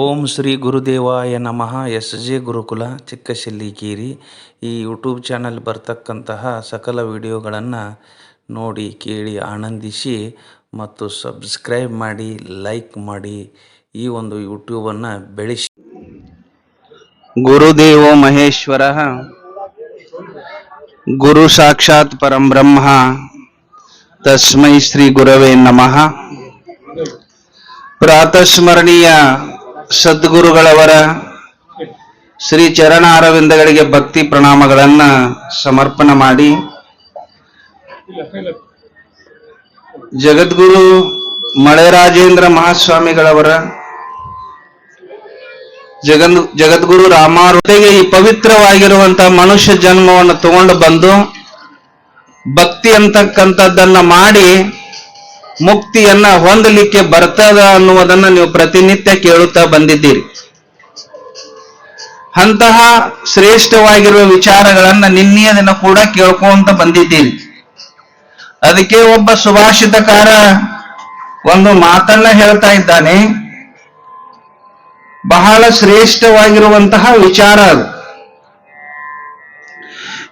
ಓಂ ಶ್ರೀ ಗುರುದೇವಾಯ ನಮಃ. S J ಗುರುಕುಲ ಚಿಕ್ಕಶಿಲ್ಲಿಕೇರಿ ಈ YouTube channel ಬರ್ತಕ್ಕಂತಹ ಸಕಲ ವಿಡಿಯೋಗಳನ್ನು ನೋಡಿ, ಕೇಳಿ, ಆನಂದಿಸಿ ಮತ್ತು ಸಬ್ಸ್ಕ್ರೈಬ್ ಮಾಡಿ, ಲೈಕ್ ಮಾಡಿ ಈ ಒಂದು ಯೂಟ್ಯೂಬನ್ನು ಬೆಳೆಸಿ. ಗುರುದೇವೋ ಮಹೇಶ್ವರ, ಗುರು ಸಾಕ್ಷಾತ್ ಪರಂ ಬ್ರಹ್ಮ, ತಸ್ಮೈ ಶ್ರೀ ಗುರವೇ ನಮಃ. ಪ್ರಾತಸ್ಮರಣೀಯ ಸದ್ಗುರುಗಳವರ ಶ್ರೀ ಚರಣ ಅರವಿಂದಗಳಿಗೆ ಭಕ್ತಿ ಪ್ರಣಾಮಗಳನ್ನ ಸಮರ್ಪಣೆ ಮಾಡಿ ಜಗದ್ಗುರು ಮಳೆರಾಜೇಂದ್ರ ಮಹಾಸ್ವಾಮಿಗಳವರ ಜಗನ್ ಜಗದ್ಗುರು ರಾಮಾರುತೆಗೆ ಈ ಪವಿತ್ರವಾಗಿರುವಂತಹ ಮನುಷ್ಯ ಜನ್ಮವನ್ನು ತಗೊಂಡು ಬಂದು ಭಕ್ತಿ ಅಂತಕ್ಕಂಥದ್ದನ್ನ ಮಾಡಿ ಮುಕ್ತಿಯನ್ನ ಹೊಂದಲಿಕ್ಕೆ ಬರ್ತದ ಅನ್ನುವುದನ್ನ ನೀವು ಪ್ರತಿನಿತ್ಯ ಕೇಳುತ್ತಾ ಬಂದಿದ್ದೀರಿ. ಅಂತಹ ಶ್ರೇಷ್ಠವಾಗಿರುವ ವಿಚಾರಗಳನ್ನ ನಿನ್ನೆಯ ದಿನ ಕೂಡ ಕೇಳ್ಕೊಂತ ಬಂದಿದ್ದೀರಿ. ಅದಕ್ಕೆ ಒಬ್ಬ ಸುಭಾಷಿತಕಾರ ಒಂದು ಮಾತನ್ನ ಹೇಳ್ತಾ ಇದ್ದಾನೆ. ಬಹಳ ಶ್ರೇಷ್ಠವಾಗಿರುವಂತಹ ವಿಚಾರ ಅದು.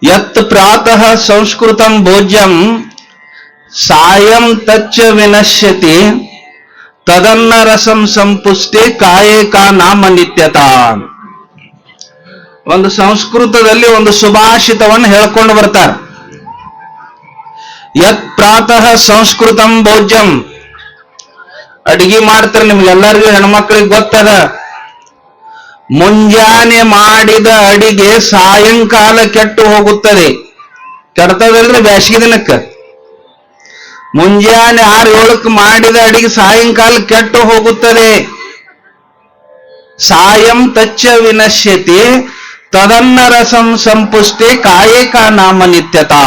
ಯತ್ ಪ್ರಾತಃ ಸಂಸ್ಕೃತಂ ಭೋಜ್ಯಂ ಸಾಯಂ ತಚ್ಚ ವಿನಶ್ಯತಿ, ತದನ್ನ ರಸಂ ಸಂಪುಷ್ಟಿ ಕಾಯೇ ಕಾ ನಾಮ ನಿತ್ಯತಾ. ಒಂದು ಸಂಸ್ಕೃತದಲ್ಲಿ ಒಂದು ಸುಭಾಷಿತವನ್ನು ಹೇಳ್ಕೊಂಡು ಬರ್ತಾರೆ. ಯತ್ ಪ್ರಾತಃ ಸಂಸ್ಕೃತಂ ಭೋಜ್ಯಂ. ಅಡಿಗೆ ಮಾಡ್ತಾರೆ ನಿಮ್ಗೆಲ್ಲರಿಗೂ ಹೆಣ್ಮಕ್ಳಿಗೆ ಗೊತ್ತದ. ಮುಂಜಾನೆ ಮಾಡಿದ ಅಡಿಗೆ ಸಾಯಂಕಾಲ ಕೆಟ್ಟು ಹೋಗುತ್ತದೆ. ಕೆಡ್ತದಲ್ರಿ ಬ್ಯಾಸಿಗೆ ದಿನಕ್ಕೆ? ಮುಂಜಾನೆ ಆರು ಏಳಕ್ಕೆ ಮಾಡಿದ ಅಡಿಗೆ ಸಾಯಂಕಾಲ ಕೆಟ್ಟು ಹೋಗುತ್ತದೆ. ಸಾಯಂ ತಚ್ಚ ವಿನಶ್ಯತಿ ತದನ್ನ ರಸಂ ಸಂಪುಷ್ಟಿ ಕಾಯಕ ನಾಮ ನಿತ್ಯತಾ.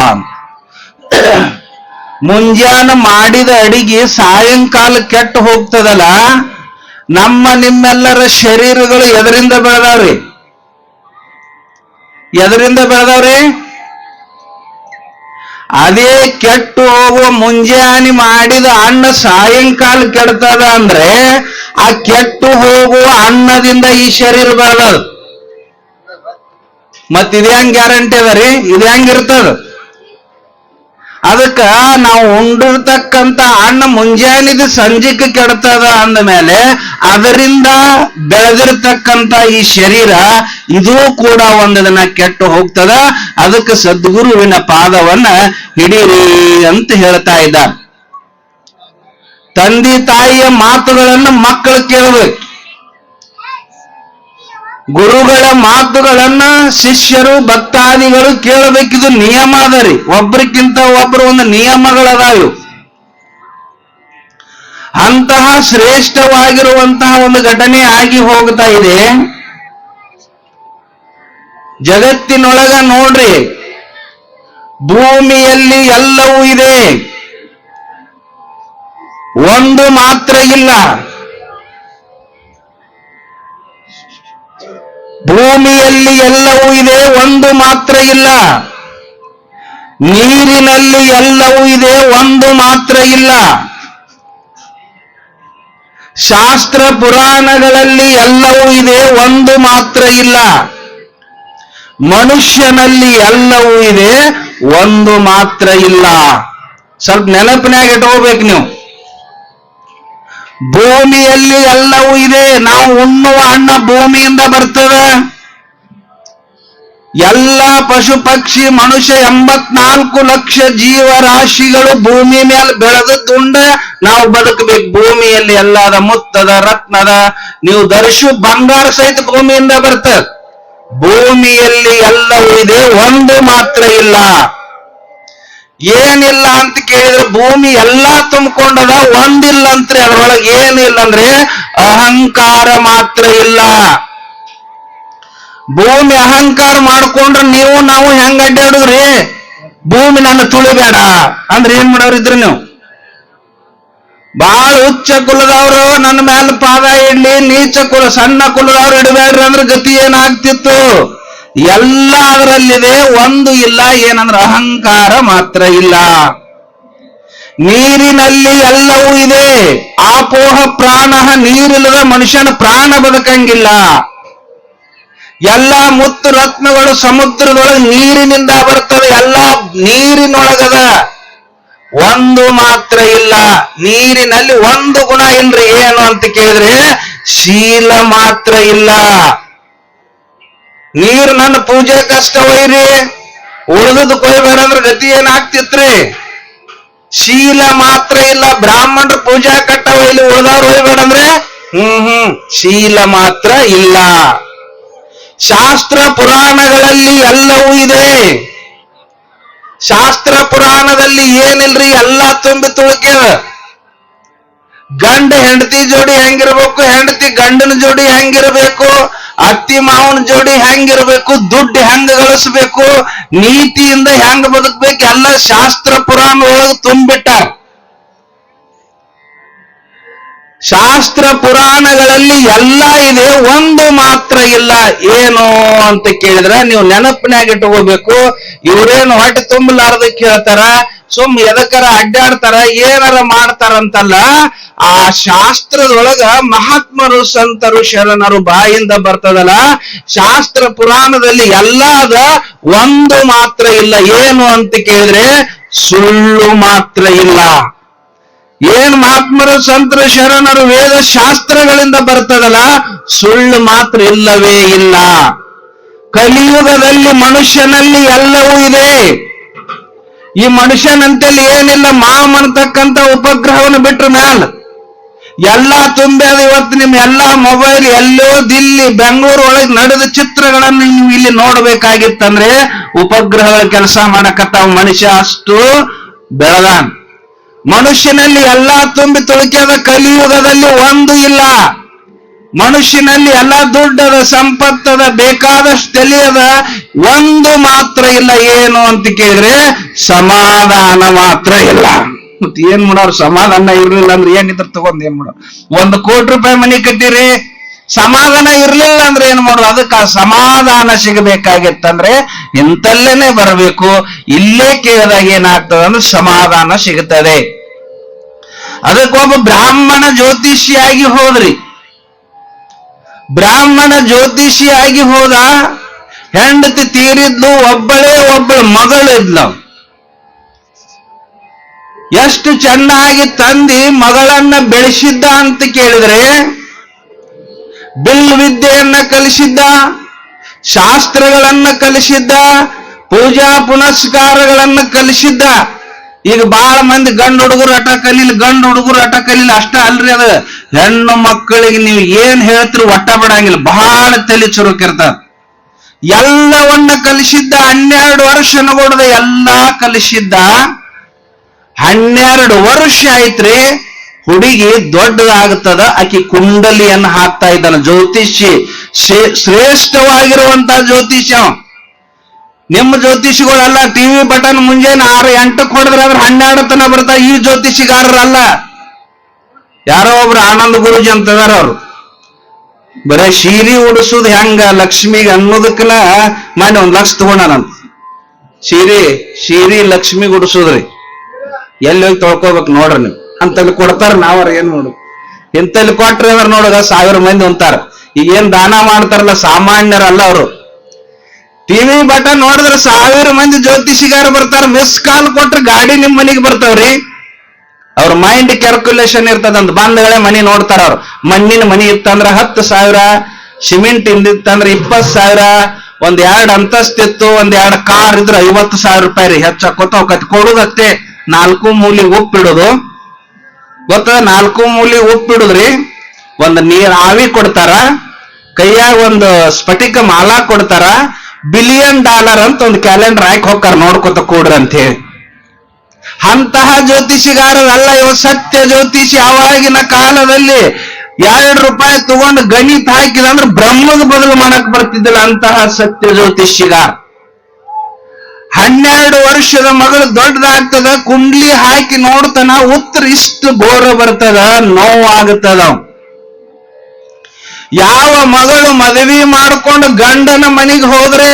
ಮುಂಜಾನೆ ಮಾಡಿದ ಅಡಿಗೆ ಸಾಯಂಕಾಲ ಕೆಟ್ಟು ಹೋಗ್ತದಲ್ಲ, ನಮ್ಮ ನಿಮ್ಮೆಲ್ಲರ ಶರೀರಗಳು ಎದರಿಂದ ಬೆಳೆದವ್ರಿ? ಎದರಿಂದ ಬೆಳೆದಾವ್ರಿ? ಅದೇ ಕೆಟ್ಟು ಹೋಗುವ ಮುಂಜಾನೆ ಮಾಡಿದ ಅನ್ನ ಸಾಯಂಕಾಲ ಕೆಡ್ತದ ಅಂದ್ರೆ ಆ ಕೆಟ್ಟು ಹೋಗುವ ಅನ್ನದಿಂದ ಈ ಶರೀರ ಬೆಳೆದದು ಮತ್ ಇದು ಹೆಂಗ್ ಗ್ಯಾರಂಟಿ ಅದ ರೀ? ಇದು ಹೆಂಗಿರ್ತದ ಅದಕ್ಕ ನಾವು ಉಂಡಿರ್ತಕ್ಕಂತ ಅಣ್ಣ ಮುಂಜಾನಿದ ಸಂಜಿಕ ಕೆಡ್ತದ ಅಂದ ಮೇಲೆ ಅದರಿಂದ ಬೆಳೆದಿರ್ತಕ್ಕಂತ ಈ ಶರೀರ ಇದೂ ಕೂಡ ಒಂದದನ್ನ ದಿನ ಕೆಟ್ಟು ಹೋಗ್ತದ. ಅದಕ್ಕೆ ಸದ್ಗುರುವಿನ ಪಾದವನ್ನ ಹಿಡೀರಿ ಅಂತ ಹೇಳ್ತಾ ಇದ್ದಾರೆ ತಂದೆ ತಾಯಿಯ ಮಾತುಗಳನ್ನು ಮಕ್ಕಳು ಕೇಳಬೇಕು. ಗುರುಗಳ ಮಾತುಗಳನ್ನ ಶಿಷ್ಯರು, ಭಕ್ತಾದಿಗಳು ಕೇಳಬೇಕಿದು ನಿಯಮ ಅದ ರೀ. ಒಬ್ರಿಗಿಂತ ಒಬ್ರು ಒಂದು ನಿಯಮಗಳದಾವು. ಅಂತಹ ಶ್ರೇಷ್ಠವಾಗಿರುವಂತಹ ಒಂದು ಘಟನೆ ಆಗಿ ಹೋಗ್ತಾ ಇದೆ. ಜಗತ್ತಿನೊಳಗ ನೋಡ್ರಿ, ಭೂಮಿಯಲ್ಲಿ ಎಲ್ಲವೂ ಇದೆ. ಒಂದು ಮಾತ್ರ ಇಲ್ಲ. ಭೂಮಿಯಲ್ಲಿ ಎಲ್ಲವೂ ಇದೆ, ಒಂದು ಮಾತ್ರ ಇಲ್ಲ. ನೀರಿನಲ್ಲಿ ಎಲ್ಲವೂ ಇದೆ, ಒಂದು ಮಾತ್ರ ಇಲ್ಲ. ಶಾಸ್ತ್ರ ಪುರಾಣಗಳಲ್ಲಿ ಎಲ್ಲವೂ ಇದೆ, ಒಂದು ಮಾತ್ರ ಇಲ್ಲ. ಮನುಷ್ಯನಲ್ಲಿ ಎಲ್ಲವೂ ಇದೆ, ಒಂದು ಮಾತ್ರ ಇಲ್ಲ. ಸ್ವಲ್ಪ ನೆನಪಿನಾಗ ಇಟ್ಕೋಬೇಕು ನೀವು. ಭೂಮಿಯಲ್ಲಿ ಎಲ್ಲವೂ ಇದೆ. ನಾವು ಉಣ್ಣುವ ಹಣ್ಣ ಭೂಮಿಯಿಂದ ಬರ್ತದೆ. ಎಲ್ಲ ಪಶು ಪಕ್ಷಿ ಮನುಷ್ಯ ಎಂಬತ್ನಾಲ್ಕು ಲಕ್ಷ ಜೀವರಾಶಿಗಳು ಭೂಮಿ ಮೇಲೆ ಬೆಳೆದದ್ದುಂಡ ನಾವು ಬದುಕಬೇಕು. ಭೂಮಿಯಲ್ಲಿ ಎಲ್ಲಾದ ಮುತ್ತದ, ರತ್ನದ, ನೀವು ದರ್ಶು ಬಂಗಾರ ಸಹಿತ ಭೂಮಿಯಿಂದ ಬರ್ತದೆ. ಭೂಮಿಯಲ್ಲಿ ಎಲ್ಲವೂ ಇದೆ. ಒಂದು ಮಾತ್ರ ಇಲ್ಲ. ಏನಿಲ್ಲ ಅಂತ ಕೇಳಿದ್ರೆ ಭೂಮಿ ಎಲ್ಲಾ ತುಂಬಿಕೊಂಡದ ಒಂದಿಲ್ಲ ಅಂತ್ರಿ ಅದ್ರೊಳಗೆ ಏನಿಲ್ಲ ಅಂದ್ರೆ ಅಹಂಕಾರ ಮಾತ್ರ ಇಲ್ಲ. ಭೂಮಿ ಅಹಂಕಾರ ಮಾಡ್ಕೊಂಡ್ರೆ ನೀವು, ನಾವು ಹೆಂಗ ಅಡ್ಡಾಡುದ್ರಿ ಭೂಮಿ ನನ್ನ ತುಳಿಬೇಡ. ಅಂದ್ರೆ ಏನ್ ಮಾಡೋರಿದ್ರಿ ನೀವು? ಬಹಳ ಉಚ್ಚ ಕುಲದವರು, ನನ್ನ ಮೇಲೆ ಪಾದ ಇಡ್ಲಿ, ನೀಚ ಕುಲ, ಸಣ್ಣ ಕುಲದವ್ರು ಇಡಬೇಡ್ರಿ ಅಂದ್ರೆ ಗತಿ ಏನಾಗ್ತಿತ್ತು? ಎಲ್ಲ ಅದರಲ್ಲಿದೆ ಒಂದು ಇಲ್ಲ, ಏನಂದ್ರೆ ಅಹಂಕಾರ ಮಾತ್ರ ಇಲ್ಲ. ನೀರಿನಲ್ಲಿ ಎಲ್ಲವೂ ಇದೆ. ಆಪೋಹ ಪ್ರಾಣ ನೀರಿಲ್ಲದ ಮನುಷ್ಯನ ಪ್ರಾಣ ಬದುಕಂಗಿಲ್ಲ. ಎಲ್ಲ ಮುತ್ತು ರತ್ನಗಳು ಸಮುದ್ರದೊಳಗೆ ನೀರಿನಿಂದ ಬರ್ತವೆ ಎಲ್ಲ ನೀರಿನೊಳಗದ ಒಂದು ಮಾತ್ರ ಇಲ್ಲ. ನೀರಿನಲ್ಲಿ ಒಂದು ಗುಣ ಇಲ್ರಿ, ಏನು ಅಂತ ಕೇಳಿದ್ರೆ, ಶೀಲ ಮಾತ್ರ ಇಲ್ಲ. ನೀರು ನನ್ನ ಪೂಜೆ ಕಷ್ಟ ಒಯ್ರಿ ಉಳಿದದ್ದು ಕೊಯ್ಬೇಕಂದ್ರೆ ಗತಿ ಏನಾಗ್ತಿತ್ರಿ? ಶೀಲ ಮಾತ್ರ ಇಲ್ಲ, ಬ್ರಾಹ್ಮಣರ ಪೂಜಾ ಕಟ್ಟ ಇಲ್ಲಿ ಉಳಿದವ್ರು ಹೋಗ್ಬೇಡಂದ್ರೆ ಹ್ಮ್ ಹ್ಮ್, ಶೀಲ ಮಾತ್ರ ಇಲ್ಲ. ಶಾಸ್ತ್ರ ಪುರಾಣಗಳಲ್ಲಿ ಎಲ್ಲವೂ ಇದೆ. ಶಾಸ್ತ್ರ ಪುರಾಣದಲ್ಲಿ ಏನಿಲ್ರಿ? ಎಲ್ಲ ತುಂಬಿ ತುಳುಕ್ಯದ. ಗಂಡ ಹೆಂಡತಿ ಜೋಡಿ ಹೆಂಗಿರ್ಬೇಕು, ಹೆಂಡತಿ ಗಂಡನ ಜೋಡಿ ಹೆಂಗಿರ್ಬೇಕು ಅತ್ತಿ ಮಾವನ ಜೋಡಿ ಹೆಂಗಿರ್ಬೇಕು, ದುಡ್ಡು ಹೆಂಗ್ ಗಳಿಸ್ಬೇಕು, ನೀತಿಯಿಂದ ಹೆಂಗ್ ಬದುಕ್ಬೇಕು, ಎಲ್ಲ ಶಾಸ್ತ್ರ ಪುರಾಣ ಒಳಗೆ ತುಂಬಿಟ್ಟಾರ. ಶಾಸ್ತ್ರ ಪುರಾಣಗಳಲ್ಲಿ ಎಲ್ಲ ಇದೆ, ಒಂದು ಮಾತ್ರ ಇಲ್ಲ. ಏನು ಅಂತ ಕೇಳಿದ್ರೆ ನೀವು ನೆನಪಿನಾಗ ಇಟ್ಕೋಬೇಕು, ಇವ್ರೇನು ಹೊಟ್ಟೆ ತುಂಬಲಾರದ ಕೇಳ್ತಾರ ಸುಮ್ ಎದಕ್ಕರ ಅಡ್ಡಾಡ್ತಾರ, ಏನಾರ ಮಾಡ್ತಾರಂತಲ್ಲ, ಆ ಶಾಸ್ತ್ರದೊಳಗ ಮಹಾತ್ಮರು, ಸಂತರು, ಶರಣರು ಬಾಯಿಂದ ಬರ್ತದಲ್ಲ, ಶಾಸ್ತ್ರ ಪುರಾಣದಲ್ಲಿ ಎಲ್ಲಾದ ಒಂದು ಮಾತ್ರ ಇಲ್ಲ. ಏನು ಅಂತ ಕೇಳಿದ್ರೆ, ಸುಳ್ಳು ಮಾತ್ರ ಇಲ್ಲ. ಏನ್ ಮಹಾತ್ಮರು, ಸಂತರು, ಶರಣರು ವೇದ ಶಾಸ್ತ್ರಗಳಿಂದ ಬರ್ತದಲ್ಲ, ಸುಳ್ಳು ಮಾತ್ರ ಇಲ್ಲವೇ ಇಲ್ಲ. ಕಲಿಯುಗದಲ್ಲಿ ಮನುಷ್ಯನಲ್ಲಿ ಎಲ್ಲವೂ ಇದೆ. ಈ ಮನುಷ್ಯನಂತಲ್ಲಿ ಏನಿಲ್ಲ ಮಾಮ್ ಅಂತಕ್ಕಂಥ ಉಪಗ್ರಹವನ್ನು ಬಿಟ್ರ ಮ್ಯಾಲ. ಎಲ್ಲಾ ತುಂಬ್ಯಾದ ಇವತ್ತು ನಿಮ್ ಎಲ್ಲಾ ಮೊಬೈಲ್, ಎಲ್ಲೋ ದಿಲ್ಲಿ, ಬೆಂಗಳೂರು ಒಳಗೆ ನಡೆದ ಚಿತ್ರಗಳನ್ನು ನೀವು ಇಲ್ಲಿ ನೋಡ್ಬೇಕಾಗಿತ್ತಂದ್ರೆ, ಉಪಗ್ರಹಗಳ ಕೆಲಸ ಮಾಡಕತ್ತಾವ ಮನುಷ್ಯ ಅಷ್ಟು ಬೆಳಗಾನ್. ಮನುಷ್ಯನಲ್ಲಿ ಎಲ್ಲಾ ತುಂಬಿ ತುಳುಕ್ಯದ ಕಲಿಯುಗದಲ್ಲಿ ಒಂದು ಇಲ್ಲ. ಮನುಷ್ಯನಲ್ಲಿ ಎಲ್ಲ ದುಡ್ಡದ ಸಂಪತ್ತದ ಬೇಕಾದಷ್ಟು ತಿಳಿಯದ ಒಂದು ಮಾತ್ರ ಇಲ್ಲ. ಏನು ಅಂತ ಕೇಳಿದ್ರೆ ಸಮಾಧಾನ ಮಾತ್ರ ಇಲ್ಲ. ಮತ್ತೆ ಏನ್ ಮಾಡೋರು? ಸಮಾಧಾನ ಇರಲಿಲ್ಲ ಅಂದ್ರೆ ಏನಿದ್ರ ತಗೊಂಡ್ ಏನ್ ಮಾಡೋರು? ಒಂದು ಕೋಟಿ ರೂಪಾಯಿ ಮನೆ ಕಟ್ಟಿರಿ, ಸಮಾಧಾನ ಇರ್ಲಿಲ್ಲ ಅಂದ್ರೆ ಏನ್ ಮಾಡೋದು ಅದಕ್ಕೆ ಆ ಸಮಾಧಾನ ಸಿಗಬೇಕಾಗಿತ್ತಂದ್ರೆ ಇಂತಲ್ಲೇನೆ ಬರಬೇಕು. ಇಲ್ಲೇ ಕೇಳಿದಾಗ ಏನಾಗ್ತದೆ ಅಂದ್ರೆ ಸಮಾಧಾನ ಸಿಗುತ್ತದೆ ಅದಕ್ಕೊಬ್ಬ ಬ್ರಾಹ್ಮಣ ಜ್ಯೋತಿಷಿಯಾಗಿ ಹೋದ್ರಿ. ಬ್ರಾಹ್ಮಣ ಜ್ಯೋತಿಷಿಯಾಗಿ ಹೋದ ಹೆಂಡತಿ ತೀರಿದ್ಲು, ಒಬ್ಬಳೇ ಒಬ್ಬಳ ಮಗಳಿದ್ಲು ಎಷ್ಟು ಚೆನ್ನಾಗಿ ತಂದಿ ಮಗಳನ್ನ ಬೆಳೆಸಿದ್ದ ಅಂತ ಕೇಳಿದ್ರೆ ಬಿಲ್ ವಿದ್ಯೆಯನ್ನ ಕಲಿಸಿದ್ದ, ಶಾಸ್ತ್ರಗಳನ್ನ ಕಲಿಸಿದ್ದ, ಪೂಜಾ ಪುನಸ್ಕಾರಗಳನ್ನ ಕಲಿಸಿದ್ದ ಈಗ ಬಹಳ ಮಂದಿ ಗಂಡು ಹುಡುಗರು ಆಟ ಕಲೀಲಿ, ಗಂಡು ಹುಡುಗರು ಆಟ ಕಲೀಲಿ, ಅಷ್ಟ ಅಲ್ರಿ ಅದ. ಹೆಣ್ಣು ಮಕ್ಕಳಿಗೆ ನೀವು ಏನ್ ಹೇಳ್ತೀರಿ ಒಟ್ಟ ಬಿಡಂಗಿಲ್ಲ ಬಹಳ ತಲೆ ಚುರುಕಿರ್ತಾರ ಎಲ್ಲವನ್ನ ಕಲಿಸಿದ್ದ ಹನ್ನೆರಡು ವರ್ಷ ನಗೋಡದ ಎಲ್ಲಾ ಕಲಿಸಿದ್ದ ಹನ್ನೆರಡು ವರ್ಷ ಆಯ್ತ್ರಿ, ಹುಡುಗಿ ದೊಡ್ಡದಾಗುತ್ತದ ಆಕಿ ಕುಂಡಲಿಯನ್ನು ಹಾಕ್ತಾ ಇದ್ದಾನ ಜ್ಯೋತಿಷಿ. ಶ್ರೇ- ಶ್ರೇಷ್ಠವಾಗಿರುವಂತ ಜ್ಯೋತಿಷ್ಯ. ನಿಮ್ಮ ಜ್ಯೋತಿಷಿಗಳೆಲ್ಲ ಟಿವಿ ಬಟನ್ ಮುಂಜಾನೆ ಆರು ಎಂಟಕ್ಕೆ ಹೊಡೆದ್ರೆ ಅಂದ್ರೆ ಹನ್ನೆರಡು ತನ ಬರ್ತಾ ಈ ಜ್ಯೋತಿಷಿಗಾರರಲ್ಲ. ಯಾರೋ ಒಬ್ರು ಆನಂದ ಗುರುಜಿ ಅಂತದಾರ ಅವರು. ಬರೇ ಶೀರಿ ಉಡಿಸೋದು ಹೆಂಗ ಲಕ್ಷ್ಮಿಗೆ ಅನ್ನೋದಕ್ಕನ ಮನೆ ಒಂದ್ ಲಕ್ಷ ತಗೊಂಡಾನಂತ ಸೀರೆ ಸೀರೆ ಲಕ್ಷ್ಮಿಗೆ ಉಡಿಸೋದ್ರಿ. ಎಲ್ಲಿ ಹೋಗಿ ತೊಳ್ಕೊಬೇಕು ನೋಡ್ರಿ ನೀವು. ಅಂತಲ್ಲಿ ಕೊಡ್ತಾರ ನಾವ್ರ ಏನ್ ನೋಡು ಇಂತಲ್ಲಿ ಕೊಟ್ರೆ ಅಂದ್ರೆ ನೋಡೋದ ಸಾವಿರ ಮಂದಿ ಅಂತಾರ ಈಗೇನ್ ದಾನ ಮಾಡ್ತಾರಲ್ಲ ಸಾಮಾನ್ಯರಲ್ಲ ಅವರು. ಟಿವಿ ಬಟನ್ ನೋಡಿದ್ರೆ ಸಾವಿರ ಮಂದಿ ಜ್ಯೋತಿಷಿಗಾರ ಬರ್ತಾರ ಮಿಸ್ ಕಾಲ್ ಕೊಟ್ರೆ ಗಾಡಿ ನಿಮ್ ಮನೆಗೆ ಬರ್ತಾವ್ರಿ. ಅವ್ರ ಮೈಂಡ್ ಕ್ಯಾಲ್ಕುಲೇಷನ್ ಇರ್ತದಂತ, ಬಂದಗಳೇ ಮನಿ ನೋಡ್ತಾರ ಅವ್ರು. ಮಣ್ಣಿನ ಮನಿ ಇತ್ತಂದ್ರ ಹತ್ತು ಸಾವಿರ ಸಿಮೆಂಟ್ ಇಂದಿತ್ತಂದ್ರ ಇಪ್ಪತ್ ಸಾವಿರ, ಒಂದ್ ಎರಡ್ ಅಂತಸ್ತಿತ್ತು ಒಂದ್ ಎರಡ್ ಕಾರ್ ಇದ್ರ ಐವತ್ತು ಸಾವಿರ ರೂಪಾಯಿ ರೀ ಹೆಚ್ಚಾಕೋತ ಕತ್ ಕೊಡುದತ್ತೆ ನಾಲ್ಕು ಮೂಲಿ ಉಪ್ಪಿಡೋದು ಗೊತ್ತ? ನಾಲ್ಕು ಮೂಲಿ ಉಪ್ಪಿಡುದ್ರಿ ಒಂದ್ ನೀರ್ ಆವಿ ಕೊಡ್ತಾರ, ಕೈಯಾಗ ಒಂದು ಸ್ಫಟಿಕ ಮಾಲಾ ಕೊಡ್ತಾರ ಬಿಲಿಯನ್ ಡಾಲರ್ ಅಂತ ಒಂದು ಕ್ಯಾಲೆಂಡರ್ ಹಾಕಿ ಹೋಗ್ತಾರ ನೋಡ್ಕೊತ ಕೂಡ್ರಿ ಅಂತ ಹೇಳಿ. ಅಂತಹ ಜ್ಯೋತಿಷಿಗಾರರಲ್ಲ, ಇವ ಸತ್ಯ ಜ್ಯೋತಿಷಿ ಆವಾಗಿನ ಕಾಲದಲ್ಲಿ ಎರಡು ರೂಪಾಯಿ ತಗೊಂಡು ಗಣಿತ ಹಾಕಿದ ಅಂದ್ರೆ ಬ್ರಹ್ಮದ ಬದಲು ಮಾಡಕ್ ಬರ್ತಿದ್ದಿಲ್ಲ ಅಂತಹ ಸತ್ಯ ಜ್ಯೋತಿಷಿಗಾರ. ಹನ್ನೆರಡು ವರ್ಷದ ಮಗಳು ದೊಡ್ಡದಾಗ್ತದ, ಕುಂಡ್ಲಿ ಹಾಕಿ ನೋಡ್ತಾನ, ಉತ್ತರ ಇಷ್ಟು ಬೋರ ಬರ್ತದ, ನೋವಾಗುತ್ತದ ಯಾವ ಮಗಳು ಮದುವೆ ಮಾಡ್ಕೊಂಡು ಗಂಡನ ಮನೆಗೆ ಹೋದ್ರೆ?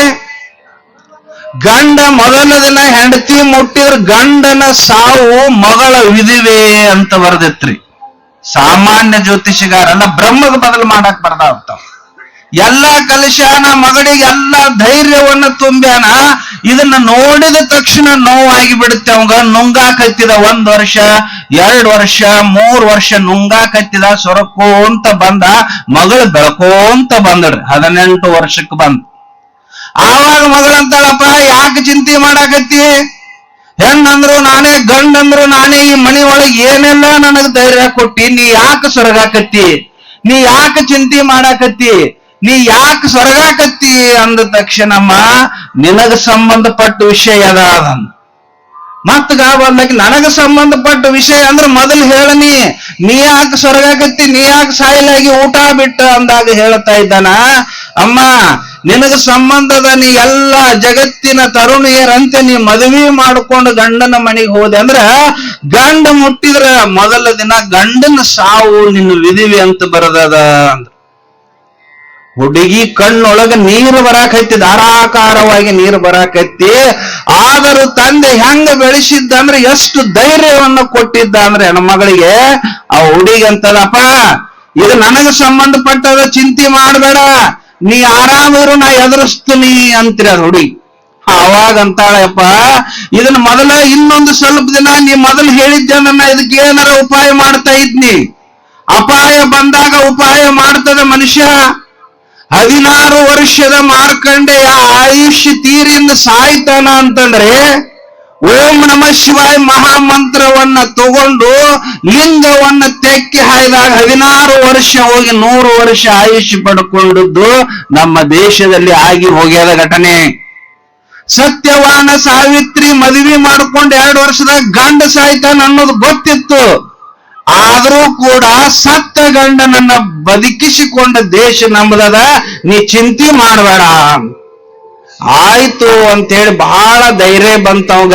ಗಂಡ ಮೊದಲ ದಿನ ಹೆಂಡತಿ ಮುಟ್ಟಿದ್ರ ಗಂಡನ ಸಾವು ಮಗಳ ವಿಧಿವೆ ಅಂತ ಬರ್ದಿತ್ರಿ. ಸಾಮಾನ್ಯ ಜ್ಯೋತಿಷಿಗಾರಲ್ಲ ಬ್ರಹ್ಮದ ಬದಲು ಮಾಡಕ್ ಬರ್ದಾವ್ತಾವ ಎಲ್ಲ ಕಲಶಾನ ಮಗಳಿಗೆ ಎಲ್ಲ ಧೈರ್ಯವನ್ನ ತುಂಬ್ಯಾನ, ಇದನ್ನ ನೋಡಿದ ತಕ್ಷಣ ನೋವಾಗಿ ಬಿಡುತ್ತೆ. ಅವಂಗ ನುಂಗಾಕತ್ತಿದ ಒಂದ್ ವರ್ಷ ಎರಡ್ ವರ್ಷ, ಮೂರ್ ವರ್ಷ ನುಂಗಾಕತ್ತಿದ ಸೊರಕೋಂತ ಬಂದ, ಮಗಳು ಬೆಳ್ಕೋಂತ ಬಂದಡ್ರಿ ಹದಿನೆಂಟು ವರ್ಷಕ್ಕೆ ಬಂದ. ಆವಾಗ ಮಗಳಂತಾಳಪ್ಪ ಯಾಕೆ ಚಿಂತೆ ಮಾಡಾಕತ್ತಿ? ಹೆಣ್ಣಂದ್ರು ನಾನೇ, ಗಂಡಂದ್ರು ನಾನೇ, ಈ ಮನಿ ಒಳಗೆ ಏನೆಲ್ಲ ನನಗ್ ಧೈರ್ಯ ಕೊಟ್ಟಿ, ನೀ ಯಾಕೆ ಸೊರಗಾಕತ್ತಿ ನೀ ಯಾಕೆ ಚಿಂತೆ ಮಾಡಾಕತ್ತಿ? ನೀ ಯಾಕೆ ಸೊರಗಾಕತ್ತಿ ಅಂದ ತಕ್ಷಣಮ್ಮ, ನಿನಗ ಸಂಬಂಧಪಟ್ಟ ವಿಷಯ ಅದ ಅದಂದ ಮತ್ತ ಗಾಬರ್ಲಕ್ಕೆ ನನಗ ಸಂಬಂಧಪಟ್ಟ ವಿಷಯ ಅಂದ್ರೆ ಮೊದಲು ಹೇಳನಿ ನೀ. ಯಾಕೆ ಸೊರಗಾಕತ್ತಿ ನೀ ಯಾಕೆ ಸಾಯಿಲಾಗಿ ಊಟ ಬಿಟ್ಟ ಅಂದಾಗ ಹೇಳ್ತಾ ಇದ್ದಾನ? ಅಮ್ಮ, ನಿನಗ ಸಂಬಂಧದ ನೀ ಎಲ್ಲ ಜಗತ್ತಿನ ತರುಣಿಯರಂತೆ ನೀ ಮದುವೆ ಮಾಡಿಕೊಂಡು ಗಂಡನ ಮನೆಗೆ ಹೋದೆ ಅಂದ್ರ ಗಂಡ ಮುಟ್ಟಿದ್ರ ಮೊದಲ ದಿನ ಗಂಡನ ಸಾವು ನಿನ್ನ ವಿಧಿವಿ ಅಂತ ಬರದದ ಅಂದ್ರ. ಹುಡುಗಿ ಕಣ್ಣೊಳಗ ನೀರು ಬರಾಕೈತಿ, ಧಾರಾಕಾರವಾಗಿ ನೀರು ಬರಾಕೈತಿ. ಆದರೂ ತಂದೆ ಹೆಂಗ ಬೆಳೆಸಿದ್ದ ಅಂದ್ರೆ ಎಷ್ಟು ಧೈರ್ಯವನ್ನು ಕೊಟ್ಟಿದ್ದ ಅಂದ್ರೆ ಮಗಳಿಗೆ, ಆ ಹುಡುಗಿ ಅಂತದಪ್ಪ, ಇದು ನನಗ ಸಂಬಂಧಪಟ್ಟದ ಚಿಂತೆ ಮಾಡಬೇಡ. ನೀ ಆರಾಮರು ನಾ ಎದುರಿಸ್ತೀನಿ ಅಂತೀರ ಅದು ಹುಡುಗಿ. ಅವಾಗ ಅಂತಾಳಪ್ಪ ಇದನ್ನ ಮೊದಲ ಇನ್ನೊಂದು ಸ್ವಲ್ಪ ದಿನ ನೀ ಮೊದಲು ಹೇಳಿದ್ದೆ ನನ್ನ ಇದಕ್ಕೆ ಏನಾರ ಉಪಾಯ ಮಾಡ್ತಾ ಇದ್ನಿ. ಅಪಾಯ ಬಂದಾಗ ಉಪಾಯ ಮಾಡ್ತದ ಮನುಷ್ಯ. ಹದಿನಾರು ವರ್ಷದ ಮಾರ್ಕಂಡೆಯ ಆಯುಷ್ಯ ತೀರಿಂದ ಸಾಯ್ತಾನ ಅಂತಂದ್ರೆ, ಓಂ ನಮ ಶಿವಾಯ ಮಹಾಮಂತ್ರವನ್ನ ತಗೊಂಡು ಲಿಂಗವನ್ನ ತೆಕ್ಕಿ ಹಾಯ್ದಾಗ ಹದಿನಾರು ವರ್ಷ ಹೋಗಿ ನೂರು ವರ್ಷ ಆಯುಷ್ಯ ಪಡ್ಕೊಂಡದ್ದು ನಮ್ಮ ದೇಶದಲ್ಲಿ ಆಗಿ ಹೋಗ್ಯದ ಘಟನೆ. ಸತ್ಯವಾನ ಸಾವಿತ್ರಿ ಮದುವೆ ಮಾಡ್ಕೊಂಡು ಎರಡು ವರ್ಷದಾಗ ಗಂಡ ಸಾಯ್ತಾನ ಅನ್ನೋದು ಗೊತ್ತಿತ್ತು. ಆದರೂ ಕೂಡ ಸತ್ತ ಗಂಡನನ್ನ ಬದುಕಿಸಿಕೊಂಡ ದೇಶ ನಮ್ಮದದ ನೀ ಚಿಂತೆ ಮಾಡಬೇಡ. ಆಯ್ತು ಅಂತೇಳಿ ಬಹಳ ಧೈರ್ಯ ಬಂತವಾಗ.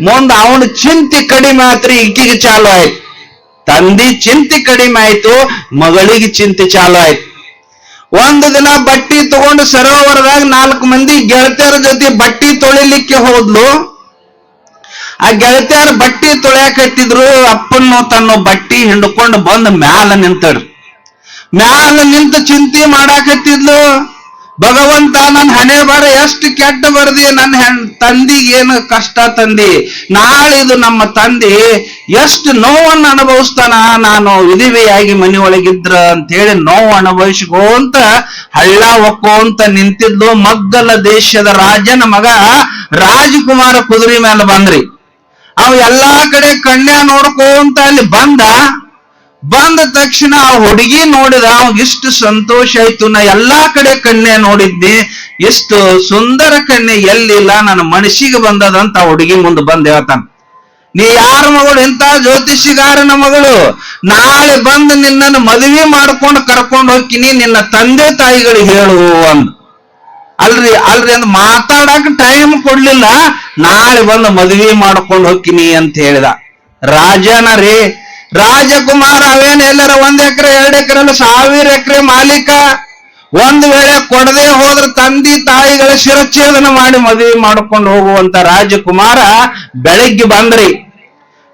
ಮುಂದ ಅವನ ಚಿಂತೆ ಕಡಿಮೆ ಆತ್ರಿ, ಈಕಿಗೆ ಚಾಲು ಆಯ್ತು. ತಂದಿ ಚಿಂತೆ ಕಡಿಮೆ ಆಯ್ತು, ಮಗಳಿಗೆ ಚಿಂತೆ ಚಾಲು ಆಯ್ತು. ಒಂದು ದಿನ ಬಟ್ಟಿ ತಗೊಂಡು ಸರೋವರದಾಗ ನಾಲ್ಕು ಮಂದಿ ಗೆಳತಿಯರ ಜೊತೆ ಬಟ್ಟಿ ತೊಳಿಲಿಕ್ಕೆ ಹೋದ್ಲು. ಆ ಗೆಳತಿಯರ ಬಟ್ಟಿ ತೊಳ್ಯಾಕತ್ತಿದ್ರು ಅಪ್ಪನ್ನು ತನ್ನ ಬಟ್ಟಿ ಹಿಂಡ್ಕೊಂಡು ಬಂದು ಮ್ಯಾಲ ನಿಂತಡ್ರಿ ಮ್ಯಾಲ ನಿಂತು ಚಿಂತೆ ಮಾಡಾಕತ್ತಿದ್ಲು ಭಗವಂತ ನನ್ನ ಹಣೆ ಬರ, ಎಷ್ಟು ಕೆಟ್ಟ ಬರ್ದಿ ನನ್ನ ತಂದಿಗೆ ಏನು ಕಷ್ಟ ತಂದಿ? ನಾಳಿದು ನಮ್ಮ ತಂದೆ, ಎಷ್ಟು ನೋವನ್ನು ಅನುಭವಿಸ್ತಾನ? ನಾನು ವಿಧಿವೆಯಾಗಿ ಮನೆಯೊಳಗಿದ್ರ ಅಂತ ಹೇಳಿ ನೋವು ಅನುಭವಿಸ್ಕೋಂತ ಹಳ್ಳ ಒಕ್ಕೋಂತ ನಿಂತಿದ್ಲು. ಮಗ್ಗಲ ದೇಶದ ರಾಜನ ಮಗ ರಾಜಕುಮಾರ ಕುದುರೆ ಮೇಲೆ ಬಂದ್ರಿ. ಅವ ಎಲ್ಲಾ ಕಡೆ ಕನ್ಯಾ ನೋಡ್ಕೊಂತ ಅಲ್ಲಿ ಬಂದ ಬಂದ ತಕ್ಷಣ ಆ ಹುಡುಗಿ ನೋಡಿದ ಇಷ್ಟು ಸಂತೋಷ ಆಯ್ತು, ನಾ ಎಲ್ಲಾ ಕಡೆ ಕಣ್ಣೆ ನೋಡಿದ್ದೆ ಎಷ್ಟು ಸುಂದರ ಕಣ್ಣೆ ಎಲ್ಲಿಲ್ಲ, ನನ್ನ ಮನಸ್ಸಿಗೆ ಬಂದದಂತ ಹುಡುಗಿ ಮುಂದೆ ಬಂದ ಹೇಳ್ತಾನ. ನೀ ಯಾರ ಮಗಳು? ಎಂತ ಜ್ಯೋತಿಷಿಗಾರನ ಮಗಳು. ನಾಳೆ ಬಂದು ನಿನ್ನನ್ನು ಮದುವೆ ಮಾಡ್ಕೊಂಡು ಕರ್ಕೊಂಡು ಹೋಗ್ತೀನಿ, ನಿನ್ನ ತಂದೆ ತಾಯಿಗಳಿಗೆ ಹೇಳು ಅಂದ. ಅಲ್ರಿ ಅಲ್ರಿ ಅಂತ ಮಾತಾಡಕ್ ಟೈಮ್ ಕೊಡ್ಲಿಲ್ಲ. ನಾಳೆ ಬಂದು ಮದುವೆ ಮಾಡ್ಕೊಂಡು ಹೋಗ್ತೀನಿ ಅಂತ ಹೇಳಿದ. ರಾಜನ ರೀ, ರಾಜಕುಮಾರ ಅವೇನ್ ಎಲ್ಲರ ಒಂದ್ ಎಕರೆ, ಎರಡ್ ಎಕರೆ ಅಲ್ಲ ಸಾವಿರ ಎಕರೆ ಮಾಲೀಕ. ಒಂದ್ ವೇಳೆ ಕೊಡದೆ ಹೋದ್ರ ತಂದಿ, ತಾಯಿಗಳ ಶಿರಚ್ಛೇದನ ಮಾಡಿ ಮದುವೆ ಮಾಡ್ಕೊಂಡು ಹೋಗುವಂತ ರಾಜಕುಮಾರ ಬೆಳಿಗ್ಗೆ ಬಂದ್ರಿ.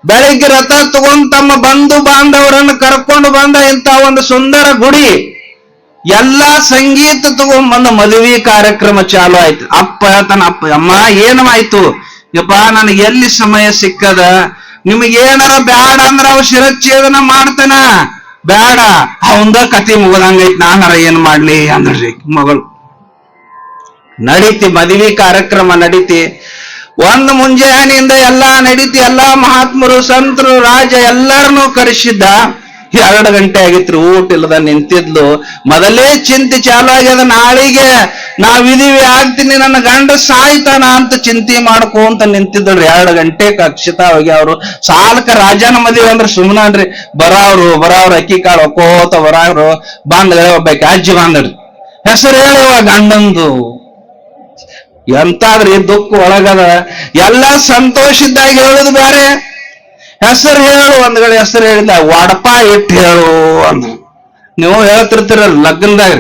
ಬೆಳಿಗ್ಗೆ ರಥ ತಗೊಂಡ್ ತಮ್ಮ ಬಂಧು ಬಾಂಧವರನ್ನು ಕರ್ಕೊಂಡು ಬಂದ ಇಂತ ಒಂದು ಸುಂದರ ಗುಡಿ. ಎಲ್ಲಾ ಸಂಗೀತ ತಗೊಂಡ್ಬಂದ ಮದುವೆ ಕಾರ್ಯಕ್ರಮ ಚಾಲು ಆಯ್ತು. ಅಪ್ಪ ತನ್ನ ಅಪ್ಪ, ಅಮ್ಮ ಏನವಾಯ್ತು ಯಪ್ಪ, ನನಗೆ ಎಲ್ಲಿ ಸಮಯ ಸಿಕ್ಕದ? ನಿಮಗೆ ಏನಾರ ಬ್ಯಾಡ ಅಂದ್ರ ಅವ ಶಿರಚ್ಛೇದನ ಮಾಡ್ತಾನ. ಬ್ಯಾಡ, ಅವಂದ ಕತಿ ಮುಗದಂಗೈತ್, ನಾನಾರ ಏನ್ ಮಾಡ್ಲಿ? ಅಂದ್ರಿ ಮಗಳು. ನಡೀತಿ, ಮದುವೆ ಕಾರ್ಯಕ್ರಮ ನಡೀತಿ. ಒಂದ್ ಮುಂಜಾನೆಯಿಂದ ಎಲ್ಲಾ ನಡೀತಿ, ಎಲ್ಲಾ ಮಹಾತ್ಮರು, ಸಂತರು, ರಾಜ ಎಲ್ಲರನ್ನೂ ಕರೆಸಿದ್ದ. ಎರಡು ಗಂಟೆ ಆಗಿತ್ರಿ, ಊಟ ಇಲ್ಲದ ನಿಂತಿದ್ಲು. ಮೊದಲೇ ಚಿಂತೆ ಚಾಲು ಆಗ್ಯದ, ನಾಳಿಗೆ ನಾವಿದೀವಿ ಆಗ್ತೀನಿ ನನ್ನ ಗಂಡ ಸಾಯ್ತಾನ ಅಂತ ಚಿಂತೆ ಮಾಡ್ಕೊಂತ ನಿಂತಿದ್ದಳ್ರಿ ಎರಡು ಗಂಟೆ ಅಕ್ಷತಾ ಹೋಗಿ ಅವರು, ಸಾಲಕ ರಾಜನ ಮದುವೆ ಅಂದ್ರೆ ಸುಮ್ಮನನ್ರಿ ಬರಾವ್ರು ಬರಾವ್ರು ಅಕ್ಕಿ ಕಾಳು ಒಕ್ಕೋತ ಬರಾವ್ರು ಬಾಂಧಗಳೇ ಒಬ್ಬಾಕಿ ಅಜ್ಜಿ ಬಂದ್ರಿ. ಹೆಸರು ಹೇಳುವ ಗಂಡಂದು. ಎಂತಾದ್ರಿ ದುಃಖ ಒಳಗದ, ಎಲ್ಲ ಸಂತೋಷಿದ್ದಾಗ ಹೇಳುದು ಬೇರೆ. ಹೆಸರು ಹೇಳು ಒಂದ್ಗಳ ಹೆಸರು ಹೇಳಿದ ವಡಪ ಇಟ್ಟು ಹೇಳು ಅಂದ ನೀವು ಹೇಳ್ತಿರ್ತೀರ ಲಗ್ನದಾಗ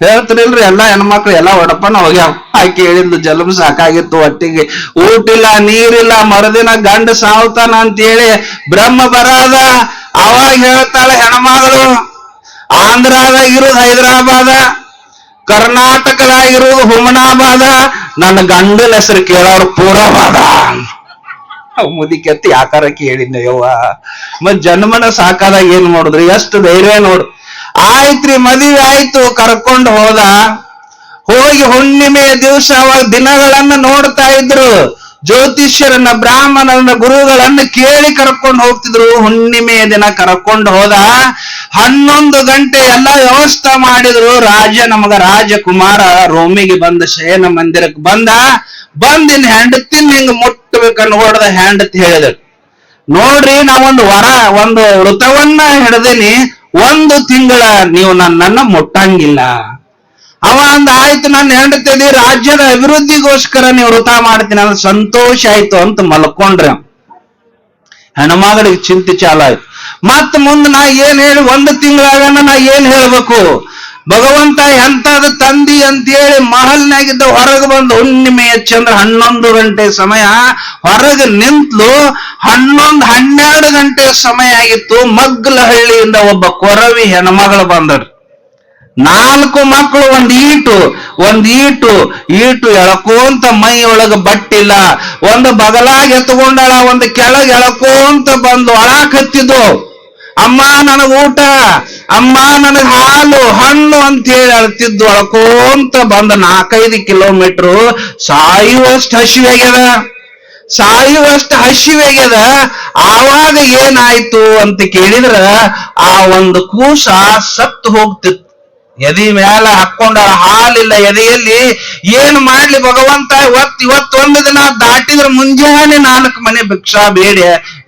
ಹೇಳ್ತಿರಿಲ್ರಿ ಎಲ್ಲಾ ಹೆಣ್ಮಕ್ಳು, ಎಲ್ಲಾ ಒಡಪನ ಹೋಗ್ಯಾವ. ಆಕಿ ಹೇಳಿದ್ದು ಜಲಮ್ ಸಾಕಾಗಿತ್ತು ಒಟ್ಟಿಗೆ. ಊಟಿಲ್ಲ, ನೀರಿಲ್ಲ, ಮರುದಿನ ಗಂಡ ಸಾವ್ತಾನ ಅಂತೇಳಿ ಬ್ರಹ್ಮ ಬರಾದ. ಅವಾಗ ಹೇಳ್ತಾಳೆ ಹೆಣ್ಮಗಳು ಆಂಧ್ರದಾಗ ಇರೋದು ಹೈದರಾಬಾದ ಕರ್ನಾಟಕದಾಗಿರೋದು ಹುಮನಾಬಾದ. ನನ್ನ ಗಂಡನ ಹೆಸರು ಕೇಳೋರು ಪೂರವಾದ ಅವ್ ಮುದಿಕೆತ್ತಿ ಆಕಾರಕ್ಕೆ ಕೇಳಿದ್ನ ಯವ್ವ. ಮತ್ ಜನ್ಮನ ಸಾಕಾದಾಗ ಏನ್ ಮಾಡುದ್ರಿ? ಎಷ್ಟು ಧೈರ್ಯ ನೋಡು. ಆಯ್ತ್ರಿ, ಮದುವೆ ಆಯ್ತು, ಕರ್ಕೊಂಡು ಹೋದ. ಹೋಗಿ ಹುಣ್ಣಿಮೆಯ ದಿವಸ ಅವಾಗ ದಿನಗಳನ್ನ ನೋಡ್ತಾ ಇದ್ರು. ಜ್ಯೋತಿಷ್ಯರನ್ನ, ಬ್ರಾಹ್ಮಣರನ್ನ, ಗುರುಗಳನ್ನ ಕೇಳಿ ಕರ್ಕೊಂಡು ಹೋಗ್ತಿದ್ರು. ಹುಣ್ಣಿಮೆಯ ದಿನ ಕರ್ಕೊಂಡು ಹೋದ. ಹನ್ನೊಂದು ಗಂಟೆ ಎಲ್ಲ ವ್ಯವಸ್ಥೆ ಮಾಡಿದ್ರು. ರಾಜ ನಮಗ ರಾಜಕುಮಾರ ರೋಮಿಗೆ ಬಂದ, ಶಯನ ಮಂದಿರಕ್ಕೆ ಬಂದ. ಬಂದಿನ ಹೆಂಡತಿನ ಹಿಂಗ್ ಮುಟ್ಟಬೇಕನ್ನ ಹೊಡೆದ ಅಂತ ಹೇಳಿದಳು ನೋಡ್ರಿ ಒಂದು ವರ, ಒಂದು ವೃತವನ್ನ ಹಿಡ್ದೇನಿ, ಒಂದು ತಿಂಗಳ ನೀವು ನನ್ನನ್ನ ಮುಟ್ಟಂಗಿಲ್ಲ. ಅವ ಅಂದ, ಆಯ್ತು, ನನ್ನ ಹೆಂಡತಿದಿ ರಾಜ್ಯದ ಅಭಿವೃದ್ಧಿಗೋಸ್ಕರ ನೀವು ವೃತ ಮಾಡ್ತೀನಿ. ಅಂದ್ರೆ ಸಂತೋಷ ಆಯ್ತು ಅಂತ ಮಲ್ಕೊಂಡ್ರೆ ಹೆಣ್ಮಗಳಿಗೆ ಚಿಂತೆ ಚಾಲ ಆಯ್ತು. ಮತ್ ಮುಂದೆ ನಾ ಏನ್ ಹೇಳಿ, ಒಂದು ತಿಂಗಳಾಗ ನಾ ಏನ್ ಹೇಳ್ಬೇಕು? ಭಗವಂತ ಎಂತದ ತಂದಿ ಅಂತೇಳಿ ಮಹಲ್ನಾಗಿದ್ದ ಹೊರಗೆ ಬಂದು ಹುಣ್ಣಿಮೆಯ ಚಂದ್ರ ಹನ್ನೊಂದು ಗಂಟೆ ಸಮಯ, ಹೊರಗೆ ನಿಂತ್ಲು, ಹನ್ನೊಂದು ಹನ್ನೆರಡು ಗಂಟೆ ಸಮಯ ಆಗಿತ್ತು, ಮಗ್ಲಹಳ್ಳಿಯಿಂದ ಒಬ್ಬ ಕೊರವಿ ಹೆಣ್ಮಗಳು ಬಂದರು ನಾಲ್ಕು ಮಕ್ಕಳು ಒಂದ್ ಈಟು ಒಂದ್ ಈಟು ಈಟು ಎಳಕೋಂತ ಮೈ ಒಳಗ ಬಟ್ಟಿಲ್ಲ, ಒಂದು ಬಗಲಾಗಿ ಎತ್ಕೊಂಡಾಳ, ಒಂದು ಕೆಳಗೆ ಎಳಕೋಂತ ಬಂದು ಅಳಾಕತ್ತಿದ್ದು ಅಮ್ಮ ನನಗ ಊಟ, ಅಮ್ಮ ನನಗ ಹಾಲು, ಹಣ್ಣು ಅಂತ ಹೇಳಿ ಅಳ್ತಿದ್ದು ಅಳ್ಕೋಂತ ಬಂದ ನಾಲ್ಕೈದು ಕಿಲೋಮೀಟರ್ ಸಾಯುವಷ್ಟು ಹಸಿವೆಗ್ಯದ ಸಾಯುವಷ್ಟು ಹಸಿವೆಗ್ಯದ ಆವಾಗ ಏನಾಯ್ತು ಅಂತ ಕೇಳಿದ್ರ ಆ ಒಂದು ಕೂಸ ಸತ್ತು ಹೋಗ್ತಿತ್ತು. ಎದಿ ಮ್ಯಾಲ ಹಾಕೊಂಡ ಹಾಲಿಲ್ಲ ಎದೆಯಲ್ಲಿ ಏನ್ ಮಾಡ್ಲಿ ಭಗವಂತ? ಇವತ್ ಇವತ್ತೊಂದು ದಿನ ದಾಟಿದ್ರ ಮುಂಜಾನೆ ನಾಲ್ಕು ಮನೆ ಭಿಕ್ಷಾ ಬೇಡ.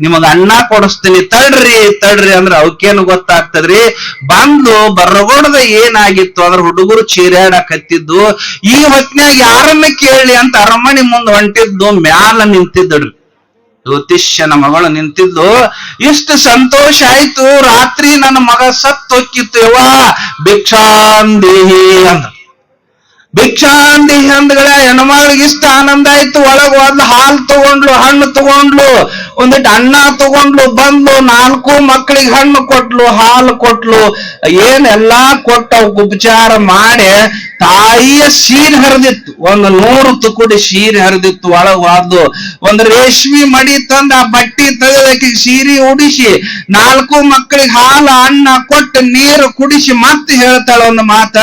ನಿಮಗ ಅನ್ನ ಕೊಡಿಸ್ತೀನಿ. ತಡ್ರಿ ತಡ್ರಿ ಅಂದ್ರ ಅವಕ್ಕೇನು ಗೊತ್ತಾಗ್ತದ್ರಿ? ಬಂದು ಬರಗೋಡದ ಏನಾಗಿತ್ತು? ಅದ್ರ ಹುಡುಗರು ಚೀರಾಡಕತ್ತಿದ್ದು ಈ ಹೊತ್ನ್ಯಾಗ ಯಾರನ್ನ ಕೇಳಿ ಅಂತ ಅರಮನೆ ಮುಂದೆ ಹೊಂಟಿದ್ದು, ಮ್ಯಾಲ ನಿಂತಿದ್ದಡ್ರಿ. ಜ್ಯೋತಿಷ್ಯನ ಮಗಳು ನಿಂತಿದ್ದು ಇಷ್ಟು ಸಂತೋಷ ಆಯ್ತು. ರಾತ್ರಿ ನನ್ನ ಮಗ ಸತ್ ಭಿಕ್ಷಾಂದಿ ಯವ್ವ ಭಿಕ್ಷಾಂದೇಹಿ ಅಂದ. ಭಿಕ್ಷಾಂದೇಹಿ ಅಂದ್ಗಳ ಹೆಣ್ಮಗಳಿಗೆ ಇಷ್ಟ ಆನಂದ ಆಯ್ತು. ಒಳಗೆ ಒಂದು ಹಾಲು ತಗೊಂಡ್ಲು, ಹಣ್ಣು ತಗೊಂಡ್ಲು. ಒಂದಿಟ್ಟು ಅನ್ನ ತಗೊಂಡ್ಲು, ಬಂದ್ಲು, ನಾಲ್ಕು ಮಕ್ಕಳಿಗೆ ಹಣ್ಣು ಕೊಟ್ಲು, ಹಾಲು ಕೊಟ್ಲು ಏನೆಲ್ಲಾ ಕೊಟ್ಟ ಉಪಚಾರ ಮಾಡಿ ತಾಯಿಯ ಸೀರೆ ಹರಿದಿತ್ತು. ಒಂದು ನೂರು ತುಕುಡಿ ಸೀರೆ ಹರಿದಿತ್ತು ಒಳಗಾದ್ದು ಒಂದು ರೇಷ್ಮಿ ಮಡಿ ತಂದ ಬಟ್ಟಿ ತೆಗೆದಕ್ಕೆ ಸೀರೆ ಉಡಿಸಿ, ನಾಲ್ಕು ಮಕ್ಕಳಿಗೆ ಹಾಲು, ಅನ್ನ ಕೊಟ್ಟು ನೀರು ಕುಡಿಸಿ ಮತ್ತೆ ಹೇಳ್ತಾಳ ಒಂದು ಮಾತ.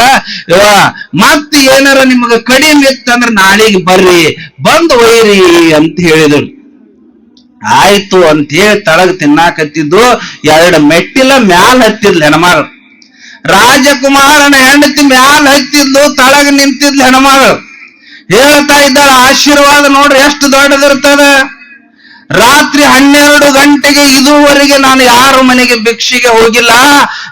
ಮತ್ತೆ ಏನಾರ ನಿಮಗ ಕಡಿಮೆ ಇತ್ತಂದ್ರ ನಾಳೆಗೆ ಬರ್ರಿ, ಬಂದು ಒಯ್ರಿ ಅಂತ ಹೇಳಿದಳು. ಆಯ್ತು ಅಂತ ಹೇಳಿ ತಳಗ್ ತಿನ್ನಾಕತ್ತಿದ್ದು, ಎರಡು ಮೆಟ್ಟಿಲ ಮ್ಯಾಲ ಹತ್ತಿದ್ಲು ಹೆಣ್ಮಗಳು. ರಾಜಕುಮಾರನ ಹೆಂಡತಿ ಮ್ಯಾಲ ಹತ್ತಿದ್ಲು, ತಳಗ ನಿಂತಿದ್ಲು ಹೆಣ್ಮಗಳು. ಹೇಳ್ತಾ ಇದ್ದಾಳ, ಆಶೀರ್ವಾದ ನೋಡ್ರಿ, ಎಷ್ಟು ದೊಡ್ಡದಿರ್ತದ. ರಾತ್ರಿ ಹನ್ನೆರಡು ಗಂಟೆಗೆ ಇದುವರೆಗೆ ನಾನು ಯಾರ ಮನೆಗೆ ಭಿಕ್ಷೆಗೆ ಹೋಗಿಲ್ಲ.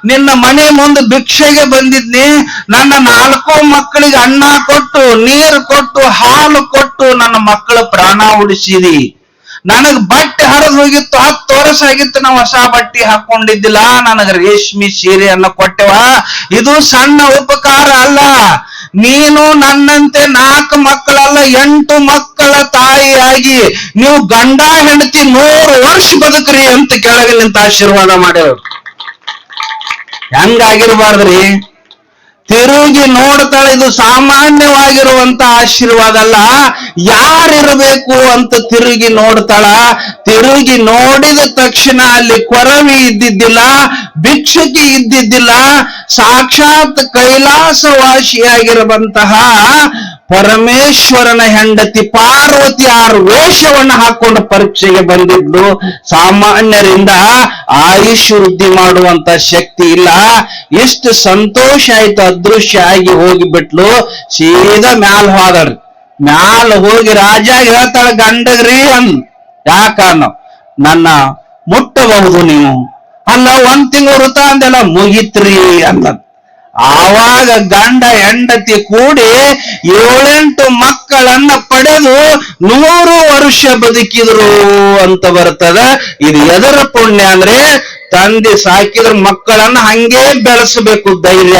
ನಿನ್ನ ಮನೆ ಮುಂದೆ ಭಿಕ್ಷೆಗೆ ಬಂದಿದ್ನಿ. ನನ್ನ ನಾಲ್ಕು ಮಕ್ಕಳಿಗೆ ಅನ್ನ ಕೊಟ್ಟು, ನೀರು ಕೊಟ್ಟು, ಹಾಲು ಕೊಟ್ಟು ನನ್ನ ಮಕ್ಕಳ ಪ್ರಾಣ ಉಳಿಸಿದಿ. ನನಗ್ ಬಟ್ಟೆ ಹರಿದು ಹೋಗಿತ್ತು ಹತ್ತು ವರ್ಷ ಆಗಿತ್ತು ನಾವು ಹೊಸ ಬಟ್ಟಿ ಹಾಕೊಂಡಿದ್ದಿಲ್ಲ. ನನಗ ರೇಷ್ಮಿ ಸೀರೆಯನ್ನ ಕೊಟ್ಟೆವ. ಇದು ಸಣ್ಣ ಉಪಕಾರ ಅಲ್ಲ. ನೀನು ನನ್ನಂತೆ ನಾಲ್ಕು ಮಕ್ಕಳಲ್ಲ, ಎಂಟು ಮಕ್ಕಳ ತಾಯಿಯಾಗಿ ನೀವು ಗಂಡ, ಹೆಂಡತಿ ನೂರು ವರ್ಷ ಬದುಕ್ರಿ ಅಂತ ಕೆಳಗೆ ನಿಂತ ಆಶೀರ್ವಾದ ಮಾಡ್ಯಾರ ಹೆಂಗಾಗಿರ್ಬಾರ್ದ್ರಿ? ತಿರುಗಿ ನೋಡ್ತಾಳೆ, ಇದು ಸಾಮಾನ್ಯವಾಗಿರುವಂತ ಆಶೀರ್ವಾದ ಅಲ್ಲ. ಯಾರಿರಬೇಕು ಅಂತ ತಿರುಗಿ ನೋಡ್ತಾಳ. ತಿರುಗಿ ನೋಡಿದ ತಕ್ಷಣ ಅಲ್ಲಿ ಕೊರವಿ ಇದ್ದಿದ್ದಿಲ್ಲ, ಭಿಕ್ಷುಕಿ ಇದ್ದಿದ್ದಿಲ್ಲ, ಸಾಕ್ಷಾತ್ ಕೈಲಾಸವಾಸಿಯಾಗಿರುವಂತಹ ಪರಮೇಶ್ವರನ ಹೆಂಡತಿ ಪಾರ್ವತಿ ಆರು ವೇಷವನ್ನು ಹಾಕೊಂಡು ಪರೀಕ್ಷೆಗೆ ಬಂದಿದ್ಲು. ಸಾಮಾನ್ಯರಿಂದ ಆಯುಷ್ ವೃದ್ಧಿ ಮಾಡುವಂತ ಶಕ್ತಿ ಇಲ್ಲ. ಎಷ್ಟು ಸಂತೋಷ ಆಯ್ತು, ಅದೃಶ್ಯ ಆಗಿ ಹೋಗಿಬಿಟ್ಲು. ಸೀದಾ ಮ್ಯಾಲ್ ಹೋದಳ್ರಿ. ಮ್ಯಾಲ ಹೋಗಿ ರಾಜ ಹೇಳ್ತಾಳ, ಗಂಡಗ್ರಿ ಅನ್. ಯಾಕ ಅನ್ನೋ ನನ್ನ ಮುಟ್ಟಬಹುದು ನೀವು. ಅಲ್ಲ, ಒಂದ್ ತಿಂಗಳು ವೃತ ಅಂದೆಲ್ಲ ಮುಗಿತ್ರಿ ಅಂದ ಆವಾಗ ಗಂಡ ಹೆಂಡತಿ ಕೂಡಿ ಏಳೆಂಟು ಮಕ್ಕಳನ್ನ ಪಡೆದು ನೂರು ವರ್ಷ ಬದುಕಿದ್ರು ಅಂತ ಬರ್ತದ. ಇದು ಎದರ ಪುಣ್ಯ ಅಂದ್ರೆ ತಂದೆ ಸಾಕಿದ್ರ ಮಕ್ಕಳನ್ನ ಹಂಗೆ ಬೆಳೆಸಬೇಕು ಧೈರ್ಯ.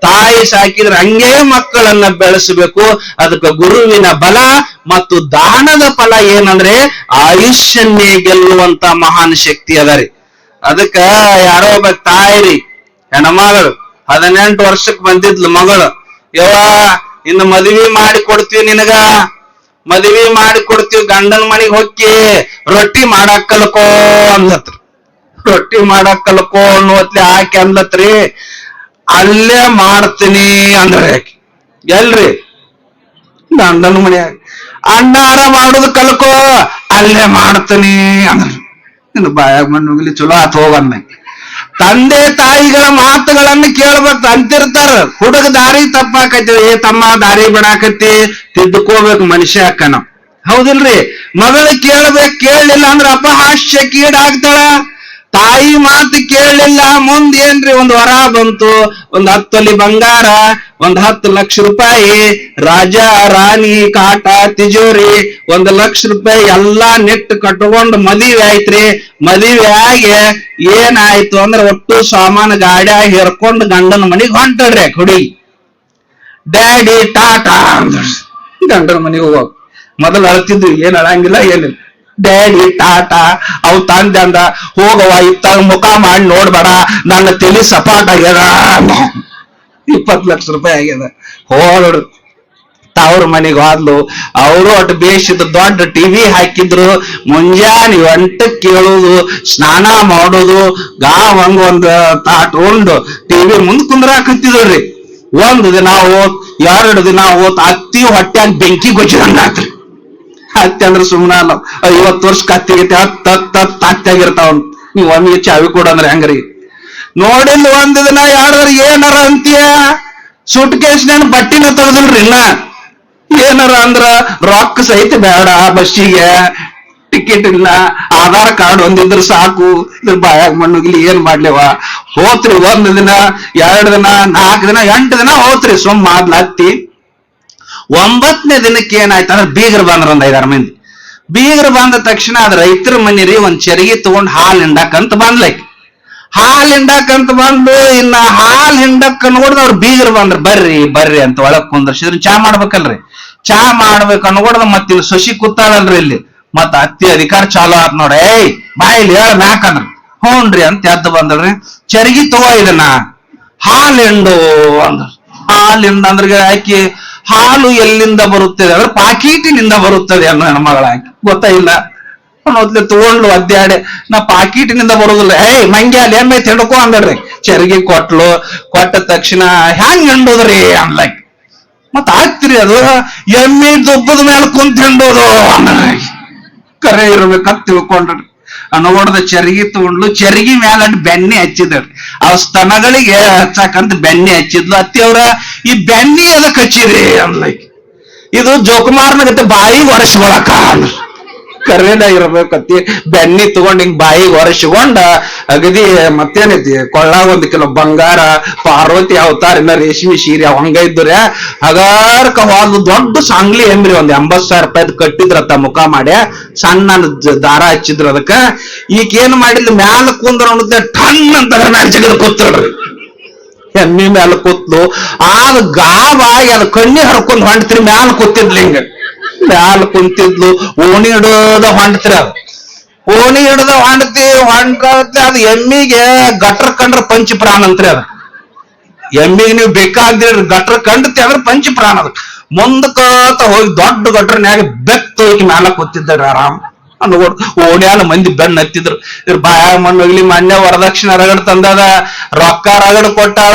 ತಾಯಿ ಸಾಕಿದ್ರ ಹಂಗೆ ಮಕ್ಕಳನ್ನ ಬೆಳೆಸಬೇಕು. ಅದಕ್ಕೆ ಗುರುವಿನ ಬಲ ಮತ್ತು ದಾನದ ಫಲ ಏನಂದ್ರೆ ಆಯುಷ್ಯನ್ನೇ ಗೆಲ್ಲುವಂತ ಮಹಾನ್ ಶಕ್ತಿ ಅದರಿ ಅದಕ್ಕ ಯಾರೋ ಒಬ್ಬ ತಾಯಿ ರೀ, ಹೆಣ್ಮಗಳು ಹದಿನೆಂಟು ವರ್ಷಕ್ ಬಂದಿದ್ಲು ಮಗಳು. ಯವ್ವ, ಇನ್ನ ಮದ್ವಿ ಮಾಡಿ ಕೊಡ್ತೀವಿ ನಿನಗ. ಮದ್ವಿ ಮಾಡಿ ಕೊಡ್ತೀವಿ, ಗಂಡನ ಮನೆಗೆ ಹೊಕ್ಕಿ ರೊಟ್ಟಿ ಮಾಡಾಕ್ ಕಲ್ಕೋ ಅಂದತ್ರಿ ರೊಟ್ಟಿ ಮಾಡಾಕ್ ಕಲ್ಕೋ ಅನ್ನೋತ್ಲೆ ಆಕೆ ಅಂದತ್ರಿ ಅಲ್ಲೇ ಮಾಡ್ತೀನಿ ಅಂದ್ರೆ ಆಕೆ. ಎಲ್ರಿ? ಗಂಡನ ಮನ್ಯಾಗ. ಅಣ್ಣಾರ ಮಾಡುದು ಕಲ್ಕೋ, ಅಲ್ಲೇ ಮಾಡ್ತೀನಿ ಅಂದ್ರೆ ನಿನ್ನ ಬಾಯಾಗ ಮಣ್ಣು ಹೋಗ್ಲಿ ಚಲೋ ಆತ ಹೋಗನ್ನ ತಂದೆ ತಾಯಿಗಳ ಮಾತುಗಳನ್ನು ಕೇಳ್ಬೇಕು ಅಂತಿರ್ತಾರ. ಹುಡುಗ ದಾರಿ ತಪ್ಪಾಕತಿ. ಏ ತಮ್ಮ ದಾರಿ ಬಿಡಾಕತಿ ತಿದ್ದುಕೋಬೇಕು ಮನುಷ್ಯ ಅಕ್ಕನ. ಹೌದಿಲ್ರಿ? ಮಗಳು ಕೇಳ್ಬೇಕು, ಕೇಳಲಿಲ್ಲ ಅಂದ್ರ ಅಪಹಾಸ್ಯ ಕೀಡಾಗ್ತಾಳ. ತಾಯಿ ಮಾತು ಕೇಳಲಿಲ್ಲ ಮುಂದ್ ಏನ್ರಿ ಒಂದು ವರ ಬಂತು? ಒಂದ್ ಹತ್ತು ತೊಲಿ ಬಂಗಾರ, ಒಂದ್ ಹತ್ತು ಲಕ್ಷ ರೂಪಾಯಿ, ರಾಜ, ರಾಣಿ, ಕಾಟ, ತಿಜೋರಿ, ಒಂದ್ ಲಕ್ಷ ರೂಪಾಯಿ ಎಲ್ಲಾ ನೆಟ್ ಕಟ್ಕೊಂಡು ಮದುವೆ ಆಯ್ತ್ರಿ. ಮದುವೆ ಆಗಿ ಏನಾಯ್ತು ಅಂದ್ರೆ ಒಟ್ಟು ಸಾಮಾನು ಗಾಡ್ಯಾಗ ಹೇರ್ಕೊಂಡು ಗಂಡನ ಮನೆಗೆ ಹೊಂಟಡ್ರಿ ಕುಡಿ. ಡ್ಯಾಡಿ, ಟಾಟಾ ಗಂಡನ ಮನೆಗೆ ಹೋಗ. ಮೊದಲು ಅಳ್ತಿದ್ವಿ, ಏನ್ ಅಳಂಗಿಲ್ಲ, ಏನಿಲ್ಲ. ಡ್ಯಾಡಿ ಟಾಟ ಅವ್ ತಂದೆ ಅಂದ ಹೋಗವ ಇತ್ತ ಮುಖ ಮಾಡಿ ನೋಡ್ಬೇಡ. ನನ್ನ ತಲೆ ಸಪಾಟ್ ಆಗ್ಯದ. ಇಪ್ಪತ್ ಲಕ್ಷ ರೂಪಾಯಿ ಆಗ್ಯದ. ಹೋದ್ರು ತವ್ರ ಮನೆಗೆ ಹೋದ್ಲು. ಅವರು ಅಟ್ ಬೇಯಿಸಿದ ದೊಡ್ಡ ಟಿವಿ ಹಾಕಿದ್ರು. ಮುಂಜಾನೆ ಒಂಟ ಕೇಳೋದು, ಸ್ನಾನ ಮಾಡೋದು ಗಾ ಹಂಗ ಒಂದ್ ತಾಟ್ ಉಂಡು. ಟಿವಿ ಮುಂದ್ ಕುಂದ್ರಾಕತ್ತಿದ್ರಿ. ಒಂದು ದಿನ ಓತ್ ಎರಡು ದಿನ ಹೋತ್, ಅತ್ತಿ ಹೊಟ್ಯಾಗ ಬೆಂಕಿ ಗೊಜ್ಜಿದಂಗ ಹತ್ತಿ ಅಂದ್ರೆ ಸುಮ್ಮನ ಅಲ್ಲ. ಐವತ್ತು ವರ್ಷ ಕತ್ತಿಗೈತಿ ಹತ್ತ ಹತ್ತ ಹತ್ತ ಹತ್ತಾಗಿರ್ತಾವ ನೀವ್ ಒಮ್ಮಿಗೆ ಚಾವಿ ಕೊಡಂದ್ರೆ ಹೆಂಗ್ರಿ? ನೋಡಿಲ್ಲ ಒಂದ್ ದಿನ ಯಾರ ಏನಾರ ಅಂತೀಯ? ಸುಟ್ ಕೇಸ್ ನಾನು ಬಟ್ಟಿನ ತೆಗೆದಿಲ್ರಿ ಇನ್ನ. ಏನಾರ ಅಂದ್ರ ರೊಕ್ಕ ಸಹಿತ ಬೇಡ, ಬಸ್ಸಿಗೆ. ಟಿಕೆಟ್ ಇಲ್ಲ, ಆಧಾರ್ ಕಾರ್ಡ್ ಒಂದಿದ್ರ ಸಾಕು. ಇದ್ರ ಬಾಯಾಗ ಮಣ್ಣುಗಿಲಿ ಏನ್ ಮಾಡ್ಲೇವ? ಹೋತ್ರಿ ಒಂದ್ ದಿನ, ಎರಡ್ ದಿನ ನಾಲ್ಕು ದಿನ, ಎಂಟು ದಿನ ಹೋತ್ರಿ. ಸುಮ್ಮ ಮಾದ್ಲತ್ತಿ ಒಂಬತ್ತನೇ ದಿನಕ್ಕೆ ಏನಾಯ್ತು ಅಂದ್ರೆ ಬೀಗರು ಬಂದ್ರ ಒಂದ್ ಐದಾರು ಮಂದಿ. ಬೀಗರು ಬಂದ ತಕ್ಷಣ ಅದ್ ರೈತರ ಮನೆರಿ ಒಂದ್ ಚರಗಿ ತಗೊಂಡ್ ಹಾಲ್ ಹಿಂಡಕ್ಕಂತ ಬಂದ್ಲೈಕ್ ಹಾಲ್ ಹಿಂಡಕ್ಕಂತ ಬಂದು ಇನ್ನ ಹಾಲ್ ಹಿಂಡಕ್ಕ ನೋಡಿದ ಅವ್ರು ಬೀಗರು ಬಂದ್ರ, ಬರ್ರಿ ಬರ್ರಿ ಅಂತ ಒಳಗ್ ಕುಂದ್ರಸಿದ್ರ ಚಾ ಮಾಡ್ಬೇಕಲ್ರಿ. ಚಾ ಮಾಡ್ಬೇಕು ಅನ್ಕೊಡ್ದ ಮತ್ ಇಲ್ಲಿ ಸೊಸಿ ಕೂತಾಳಲ್ರಿ ಇಲ್ಲಿ. ಮತ್ತ ಅತ್ತಿ ಅಧಿಕಾರ ಚಾಲು ಆತ್ ನೋಡ. ಏಯ್, ಬಾಯಿಲಿ ಹೇಳ ಮ್ಯಾಕಂದ್ರ ಹ್ಞೂನ್ರಿ ಅಂತ ಎದ್ದು ಬಂದಳ್ರಿ ಚರಗಿ ತಗೋ ಇದನ್ನ. ಹಾಲ್ ಹಿಂಡು ಅಂದ್ರ. ಹಾಲ್ ಹಿಂಡ ಅಂದ್ರಿಗೆ ಆಕಿ ಹಾಲು ಎಲ್ಲಿಂದ ಬರುತ್ತದೆ? ಅಂದ್ರೆ ಪಾಕೀಟಿನಿಂದ ಬರುತ್ತದೆ ಅನ್ನೋ ಹೆಣ್ಮಗಳ ಗೊತ್ತಾ ಗೊತ್ತಾಯಿಲ್ಲ ಮೊದ್ಲೆ ತಗೊಂಡ್ಲು ಅದ್ಯಾಡೆ. ನಾ ಪಾಕೀಟಿನಿಂದ ಬರುದಿಲ್ಲ. ಏಯ್, ಮಂಗ್ಯ, ಅಲ್ಲಿ ಎಮ್ಮೆ ತಿಳ್ಕೊ ಅಂದಡ್ರಿ ಚರಿಗೆ ಕೊಟ್ಲು, ಕೊಟ್ಟ ತಕ್ಷಣ ಹ್ಯಾಂಗ್ ಹಿಂಡೋದ್ರಿ ಅನ್ಲಕ್. ಮತ್ ಆಗ್ತಿರಿ ಅದು. ಎಮ್ಮೆ ದುಬ್ಬದ ಮೇಲೆ ಕುಂತ ಹಿಂಡೋದು ಕರೆ ಇರ್ಬೇಕಂತ ತಿಳ್ಕೊಂಡ್ರಿ. ಅನಗೋಡದ ಚರಿಗೆ ತಗೊಂಡ್ಲು, ಚರಿಗೆ ಮ್ಯಾಲ ಬೆಣ್ಣೆ ಹಚ್ಚಿದ್ರಿ ಆ ಸ್ತನಗಳಿಗೆ ಹಚ್ಚಕಂತ ಬೆಣ್ಣೆ ಹಚ್ಚಿದ್ಲು. ಅತ್ತಿಯವ್ರ ಈ ಬೆನ್ನಿ ಅದ ಹಚ್ಚಿರಿ ಅನ್ಲೈಕ್ ಇದು ಜೋಕುಮಾರ್ನ ಗತೆ ಬಾಯಿಗೆ ಒರೆಸ್ಕೊಳಕ ಕರೆನ ಇರ್ಬೇಕತ್ತಿ ಬೆಣ್ಣಿ ತಗೊಂಡ್ ಹಿಂಗ್ ಬಾಯಿಗೆ ಒರೆಸ್ಕೊಂಡ ಅಗದಿ ಮತ್ತೇನೈತಿ, ಕೊಳ್ಳಾಗ ಒಂದ್ ಕಿಲೋ ಬಂಗಾರ, ಪಾರ್ವತಿ ಅವತಾರ, ಇನ್ನ ರೇಷ್ಮೆ ಸೀರೆ ಹಂಗ ಇದ್ರೆ ಹಗಾರ್ಕ ಹೋದ್ ದೊಡ್ಡ ಸಾಂಗ್ಲಿ ಎಮ್ರಿ ಒಂದ್ ಎಂಬತ್ ಸಾವಿರ ರೂಪಾಯಿ ಕಟ್ಟಿದ್ರತ್ತ ಮುಖ ಮಾಡಿ ಸಣ್ಣ ದಾರ ಹಚ್ಚಿದ್ರ ಅದಕ್ಕ. ಈಗ ಏನ್ ಮ್ಯಾಲ ಕುಂದ್ರ ಟನ್ ಅಂತ ಮ್ಯಾಲ ಜಗದ ಕೂತ್ರಳ್ರಿ ಎಮ್ಮಿ ಮ್ಯಾಲ ಕೂತ್ಲು ಆಗ ಗಾವಾಗಿ ಅದ್ ಕಣ್ಣಿ ಹರ್ಕೊಂಡ್ ಹೊಂಟ್ರಿ ಮ್ಯಾಲ ಕೂತಿದ್ಲು ಹಿಂಗ. ಮ್ಯಾಲ ಕುಂತಿದ್ಲು, ಓಣಿ ಹಿಡೋದ ಅದು. ಓಣಿ ಹಿಡ್ದ ಹೊಂಡತಿ ಹೊಂಡ್ಕತ್ತೆ ಅದು ಎಮ್ಮಿಗೆ ಗಟ್ರ ಕಂಡ್ರ ಪಂಚ ಪ್ರಾಣ ಅಂತ್ರಿ ಅದ. ಎಮ್ಮಿಗೆ ನೀವು ಬೇಕಾಗ್ದಿರ ಗಟ್ರ ಕಂಡತಿ ಅಂದ್ರೆ ಪಂಚ ಪ್ರಾಣ ಅದ. ಮುಂದಕ್ಕತ ಹೋಗಿ ದೊಡ್ಡ ಗಟ್ರನ್ಯಾಗ ಬೆತ್ತ ಹೋಗಿ ಮ್ಯಾಲ ಕೂತಿದ್ದಾರ ಆರಾಮ್ ಅನ್ಕೋಡ್ ಓಣ್ಯಾನ ಮಂದಿ ಬೆನ್ನ ಹತ್ತಿದ್ರು. ಇವ್ರ ಬಾಯ ಮಣ್ಣೋಗ್ಲಿ ಮಾನ್ಯ ವರದಕ್ಷಿಣೆ ರಗಡ್ ತಂದದ. ರೊಕ್ಕ ರಗಡ್ ಕೊಟ್ಟಾಳ.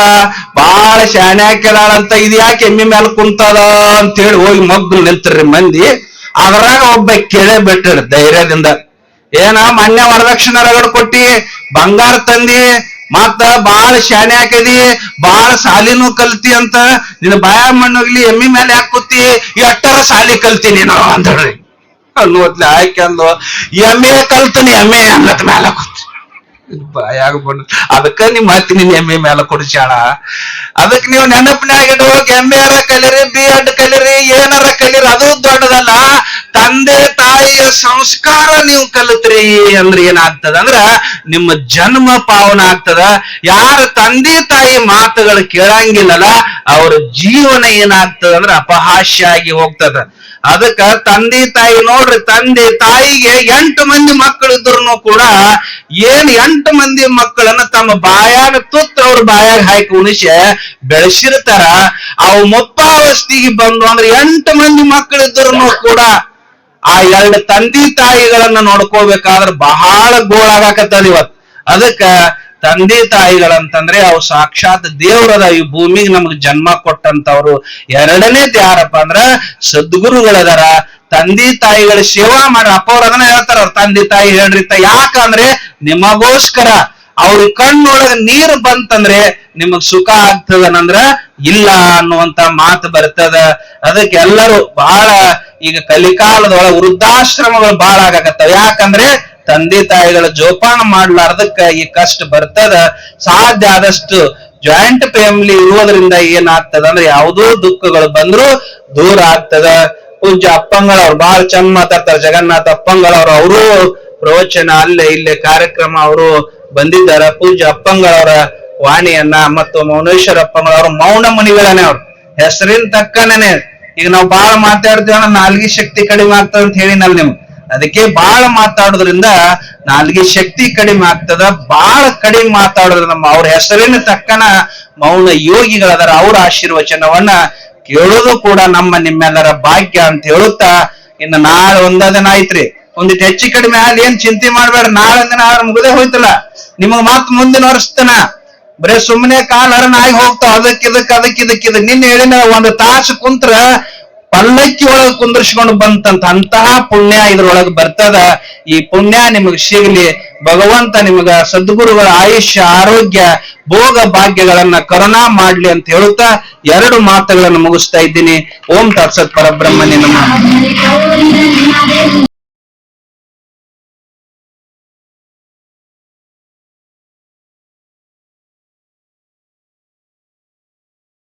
ಬಾಳ ಶಾಣೆ ಹಾಕ್ಯದಾಳ ಅಂತ ಇದ್ಯಾಕೆ ಎಮ್ಮಿ ಮೇಲೆ ಕುಂತದ ಅಂತ ಹೇಳಿ ಹೋಗಿ ಮಗ್ಗು ನಿಂತ್ರಿ ಮಂದಿ. ಅದ್ರಾಗ ಒಬ್ಬ ಕೇಳೇ ಬಿಟ್ಟಿರ್ ಧೈರ್ಯದಿಂದ. ಏನ ಮಾನ್ಯ ವರದಕ್ಷಿಣೆ ರಗಡ್ ಕೊಟ್ಟಿ, ಬಂಗಾರ ತಂದಿ, ಮತ್ತ ಬಾಳ ಶಾಣೆ ಹಾಕದಿ, ಬಾಳ ಸಾಲಿನೂ ಕಲ್ತಿ ಅಂತ. ನಿನ್ನ ಬಾಯ ಮಣ್ಣೋಗ್ಲಿ ಎಮ್ಮಿ ಮೇಲೆ ಯಾಕೆ ಕೂತಿ? ಎಟ್ಟರ ಸಾಲಿ ಕಲ್ತಿ ನೀನು ಅಂದ್ರಿ ಅನ್ನೋದ್ಲೆ ಆಯ್ಕೆ ಎ ಎಮ್ಮೆ ಎಂ ಎಮ್ಮೆ ಅನ್ನತ್ ಮೇಲೆ ಕೂತಿ ಬಾಯಾಗ ಅದಕ್ಕ ನಿಮ್ಮ ಹತ್ತಿ ನಿನ್ ಎಮ್ಮೆ ಮೇಲೆ ಕುಡಿಸ್ಯಾಳ. ಅದಕ್ ನೀವು ನೆನಪಿನಾಗ ಹೋಗಿ ಎಮ್ಮೆ ಅರ ಕಲಿರಿ ಬಿ ಎಡ್ ಕಲಿರಿ, ಏನಾರ ಕಲಿರಿ, ಅದು ದೊಡ್ಡದಲ್ಲ. ತಂದೆ, ತಾಯಿಯ ಸಂಸ್ಕಾರ ನೀವು ಕಲಿತ್ರಿ ಅಂದ್ರೆ ಏನಾಗ್ತದ ಅಂದ್ರ, ನಿಮ್ಮ ಜನ್ಮ ಪಾವನ ಆಗ್ತದ. ಯಾರ ತಂದೆ, ತಾಯಿ ಮಾತುಗಳು ಕೇಳಂಗಿಲ್ಲಲ್ಲ, ಅವ್ರ ಜೀವನ ಏನಾಗ್ತದ ಅಂದ್ರ ಅಪಹಾಸ್ಯ ಆಗಿ ಹೋಗ್ತದ. ಅದಕ್ಕ ತಂದೆ ತಾಯಿ ನೋಡ್ರಿ, ತಂದೆ ತಾಯಿಗೆ ಎಂಟು ಮಂದಿ ಮಕ್ಕಳು ಇದ್ರು ಕೂಡ ಏನ್ ಎಂಟು ಮಂದಿ ಮಕ್ಕಳನ್ನ ತಮ್ಮ ಬಾಯಾಗ ತುತ್ತ ಅವ್ರ ಬಾಯಾಗ ಹಾಕಿ ಉಣಿಸಿ ಬೆಳೆಸಿರ್ತಾರ, ಅವು ಮುಪ್ಪಾವಸ್ಥಿಗೆ ಬಂದು ಅಂದ್ರೆ ಎಂಟು ಮಂದಿ ಮಕ್ಕಳು ಇದ್ರು ಕೂಡ ಆ ಎರಡು ತಂದೆ ತಾಯಿಗಳನ್ನ ನೋಡ್ಕೋಬೇಕಾದ್ರೆ ಬಹಳ ಗೋಳಾಗಕತ್ತದ ಇವತ್. ಅದಕ್ಕ ತಂದೆ ತಾಯಿಗಳಂತಂದ್ರೆ ಅವು ಸಾಕ್ಷಾತ್ ದೇವರದ ಈ ಭೂಮಿಗೆ ನಮಗ್ ಜನ್ಮ ಕೊಟ್ಟಂತವ್ರು ಎರಡನೇದ್ ಯಾರಪ್ಪ ಅಂದ್ರ ಸದ್ಗುರುಗಳದಾರ ತಂದೆ ತಾಯಿಗಳ ಸೇವಾ ಮಾಡ್ರ. ಅಪ್ಪ ಅವ್ರ ಅದನ್ನ ಹೇಳ್ತಾರ ತಂದೆ ತಾಯಿ ಹೇಳ್ರಿ ತ ಯಾಕಂದ್ರೆ ನಿಮಗೋಸ್ಕರ ಅವ್ರ ಕಣ್ಣೊಳಗ ನೀರ್ ಬಂತಂದ್ರೆ ನಿಮಗ್ ಸುಖ ಆಗ್ತದನಂದ್ರ ಇಲ್ಲ ಅನ್ನುವಂತ ಮಾತು ಬರ್ತದ. ಅದಕ್ಕೆ ಎಲ್ಲರೂ ಬಹಳ ಈಗ ಕಲಿಕಾಲದೊಳಗ ವೃದ್ಧಾಶ್ರಮಗಳು ಬಹಳ ಆಗಾಕತ್ತಾವ. ಯಾಕಂದ್ರೆ ತಂದೆ ತಾಯಿಗಳ ಜೋಪಾನ ಮಾಡ್ಲಾರ್ದಕ್ಕ ಈ ಕಷ್ಟ ಬರ್ತದ. ಸಾಧ್ಯ ಆದಷ್ಟು ಜಾಯಿಂಟ್ ಫ್ಯಾಮಿಲಿ ಇರುವುದರಿಂದ ಏನಾಗ್ತದ ಅಂದ್ರೆ ಯಾವುದೋ ದುಃಖಗಳು ಬಂದ್ರು ದೂರ ಆಗ್ತದ. ಪೂಜ್ಯ ಅಪ್ಪಂಗಳ ಅವ್ರು ಬಹಳ ಚಂದ ಮಾತಾಡ್ತಾರೆ. ಜಗನ್ನಾಥ ಅಪ್ಪಂಗಳ ಅವ್ರು ಪ್ರವಚನ ಅಲ್ಲೇ ಇಲ್ಲೇ ಕಾರ್ಯಕ್ರಮ ಅವರು ಬಂದಿದ್ದಾರ. ಪೂಜ್ಯ ಅಪ್ಪಂಗಳವರ ವಾಣಿಯನ್ನ ಮತ್ತು ಮೌನೇಶ್ವರ ಅಪ್ಪಂಗಳವ್ರ ಮೌನ ಮುನಿಗಳನೆ ಅವ್ರು. ಹೆಸರಿನ ತಕ್ಕನೇ ಈಗ ನಾವು ಬಹಳ ಮಾತಾಡ್ತೀವಿ ಅಂದ್ರೆ ನಾಲ್ಗಿ ಶಕ್ತಿ ಕಡಿಮೆ ಆಗ್ತದ ಅಂತ ಹೇಳಿನಲ್ಲ ನಿಮ್ಗೆ. ಅದಕ್ಕೆ ಬಹಳ ಮಾತಾಡೋದ್ರಿಂದ ನಾಲ್ಗೆ ಶಕ್ತಿ ಕಡಿಮೆ ಆಗ್ತದ ಬಹಳ ಕಡಿಮೆ ಮಾತಾಡೋದ್ರ ನಮ್ಮ ಅವ್ರ ಹೆಸರಿನ ತಕ್ಕನ ಮೌನ ಯೋಗಿಗಳದಾರ, ಅವ್ರ ಆಶೀರ್ವಚನವನ್ನ ಕೇಳೋದು ಕೂಡ ನಮ್ಮ ನಿಮ್ಮೆಲ್ಲರ ಭಾಗ್ಯ ಅಂತ ಹೇಳುತ್ತಾ, ಇನ್ನು ನಾಳೆ ಒಂದ ದಿನ ಐತ್ರಿ. ಒಂದಿಟ್ಟು ಹೆಚ್ಚು ಕಡಿಮೆ ಆಗಲಿ, ಏನ್ ಚಿಂತೆ ಮಾಡ್ಬೇಡ ನಾಳೆ ದಿನ ಮುಗದೆ ಹೋಯ್ತಲ್ಲ. ನಿಮಗ್ ಮತ್ ಮುಂದಿನ ವರ್ಷತನ. ಬರೇ ಸುಮ್ಮನೆ ಕಾಲ ಹರಣ ಆಗಿ ಹೋಗ್ತಾವ ಅದಕ್ಕೆ ಇದಕ್ಕೆ ಅದಕ್ ಇದಕ್ ಇದಕ್. ನಿನ್ನೆ ಹೇಳಿನ ಒಂದು ತಾಸು ಕುಂತ್ರ ಪಲ್ಲಕ್ಕಿ ಒಳಗ್ ಕುಂದರ್ಸ್ಕೊಂಡು ಬಂತಂತ ಅಂತಹ ಪುಣ್ಯ ಇದ್ರೊಳಗೆ ಬರ್ತದ. ಈ ಪುಣ್ಯ ನಿಮಗ್ ಸಿಗ್ಲಿ. ಭಗವಂತ ನಿಮಗ ಸದ್ಗುರುಗಳ ಆಯುಷ್ಯ, ಆರೋಗ್ಯ, ಭೋಗ ಭಾಗ್ಯಗಳನ್ನ ಕರುಣಾ ಮಾಡ್ಲಿ ಅಂತ ಹೇಳುತ್ತಾ ಎರಡು ಮಾತುಗಳನ್ನು ಮುಗಿಸ್ತಾ ಇದ್ದೀನಿ. ಓಂ ತತ್ಸತ್ ಪರಬ್ರಹ್ಮಣ್ಯ ನಮಃ. ಹರಿ ಗೌರಿ ನನ್ನಾದೆ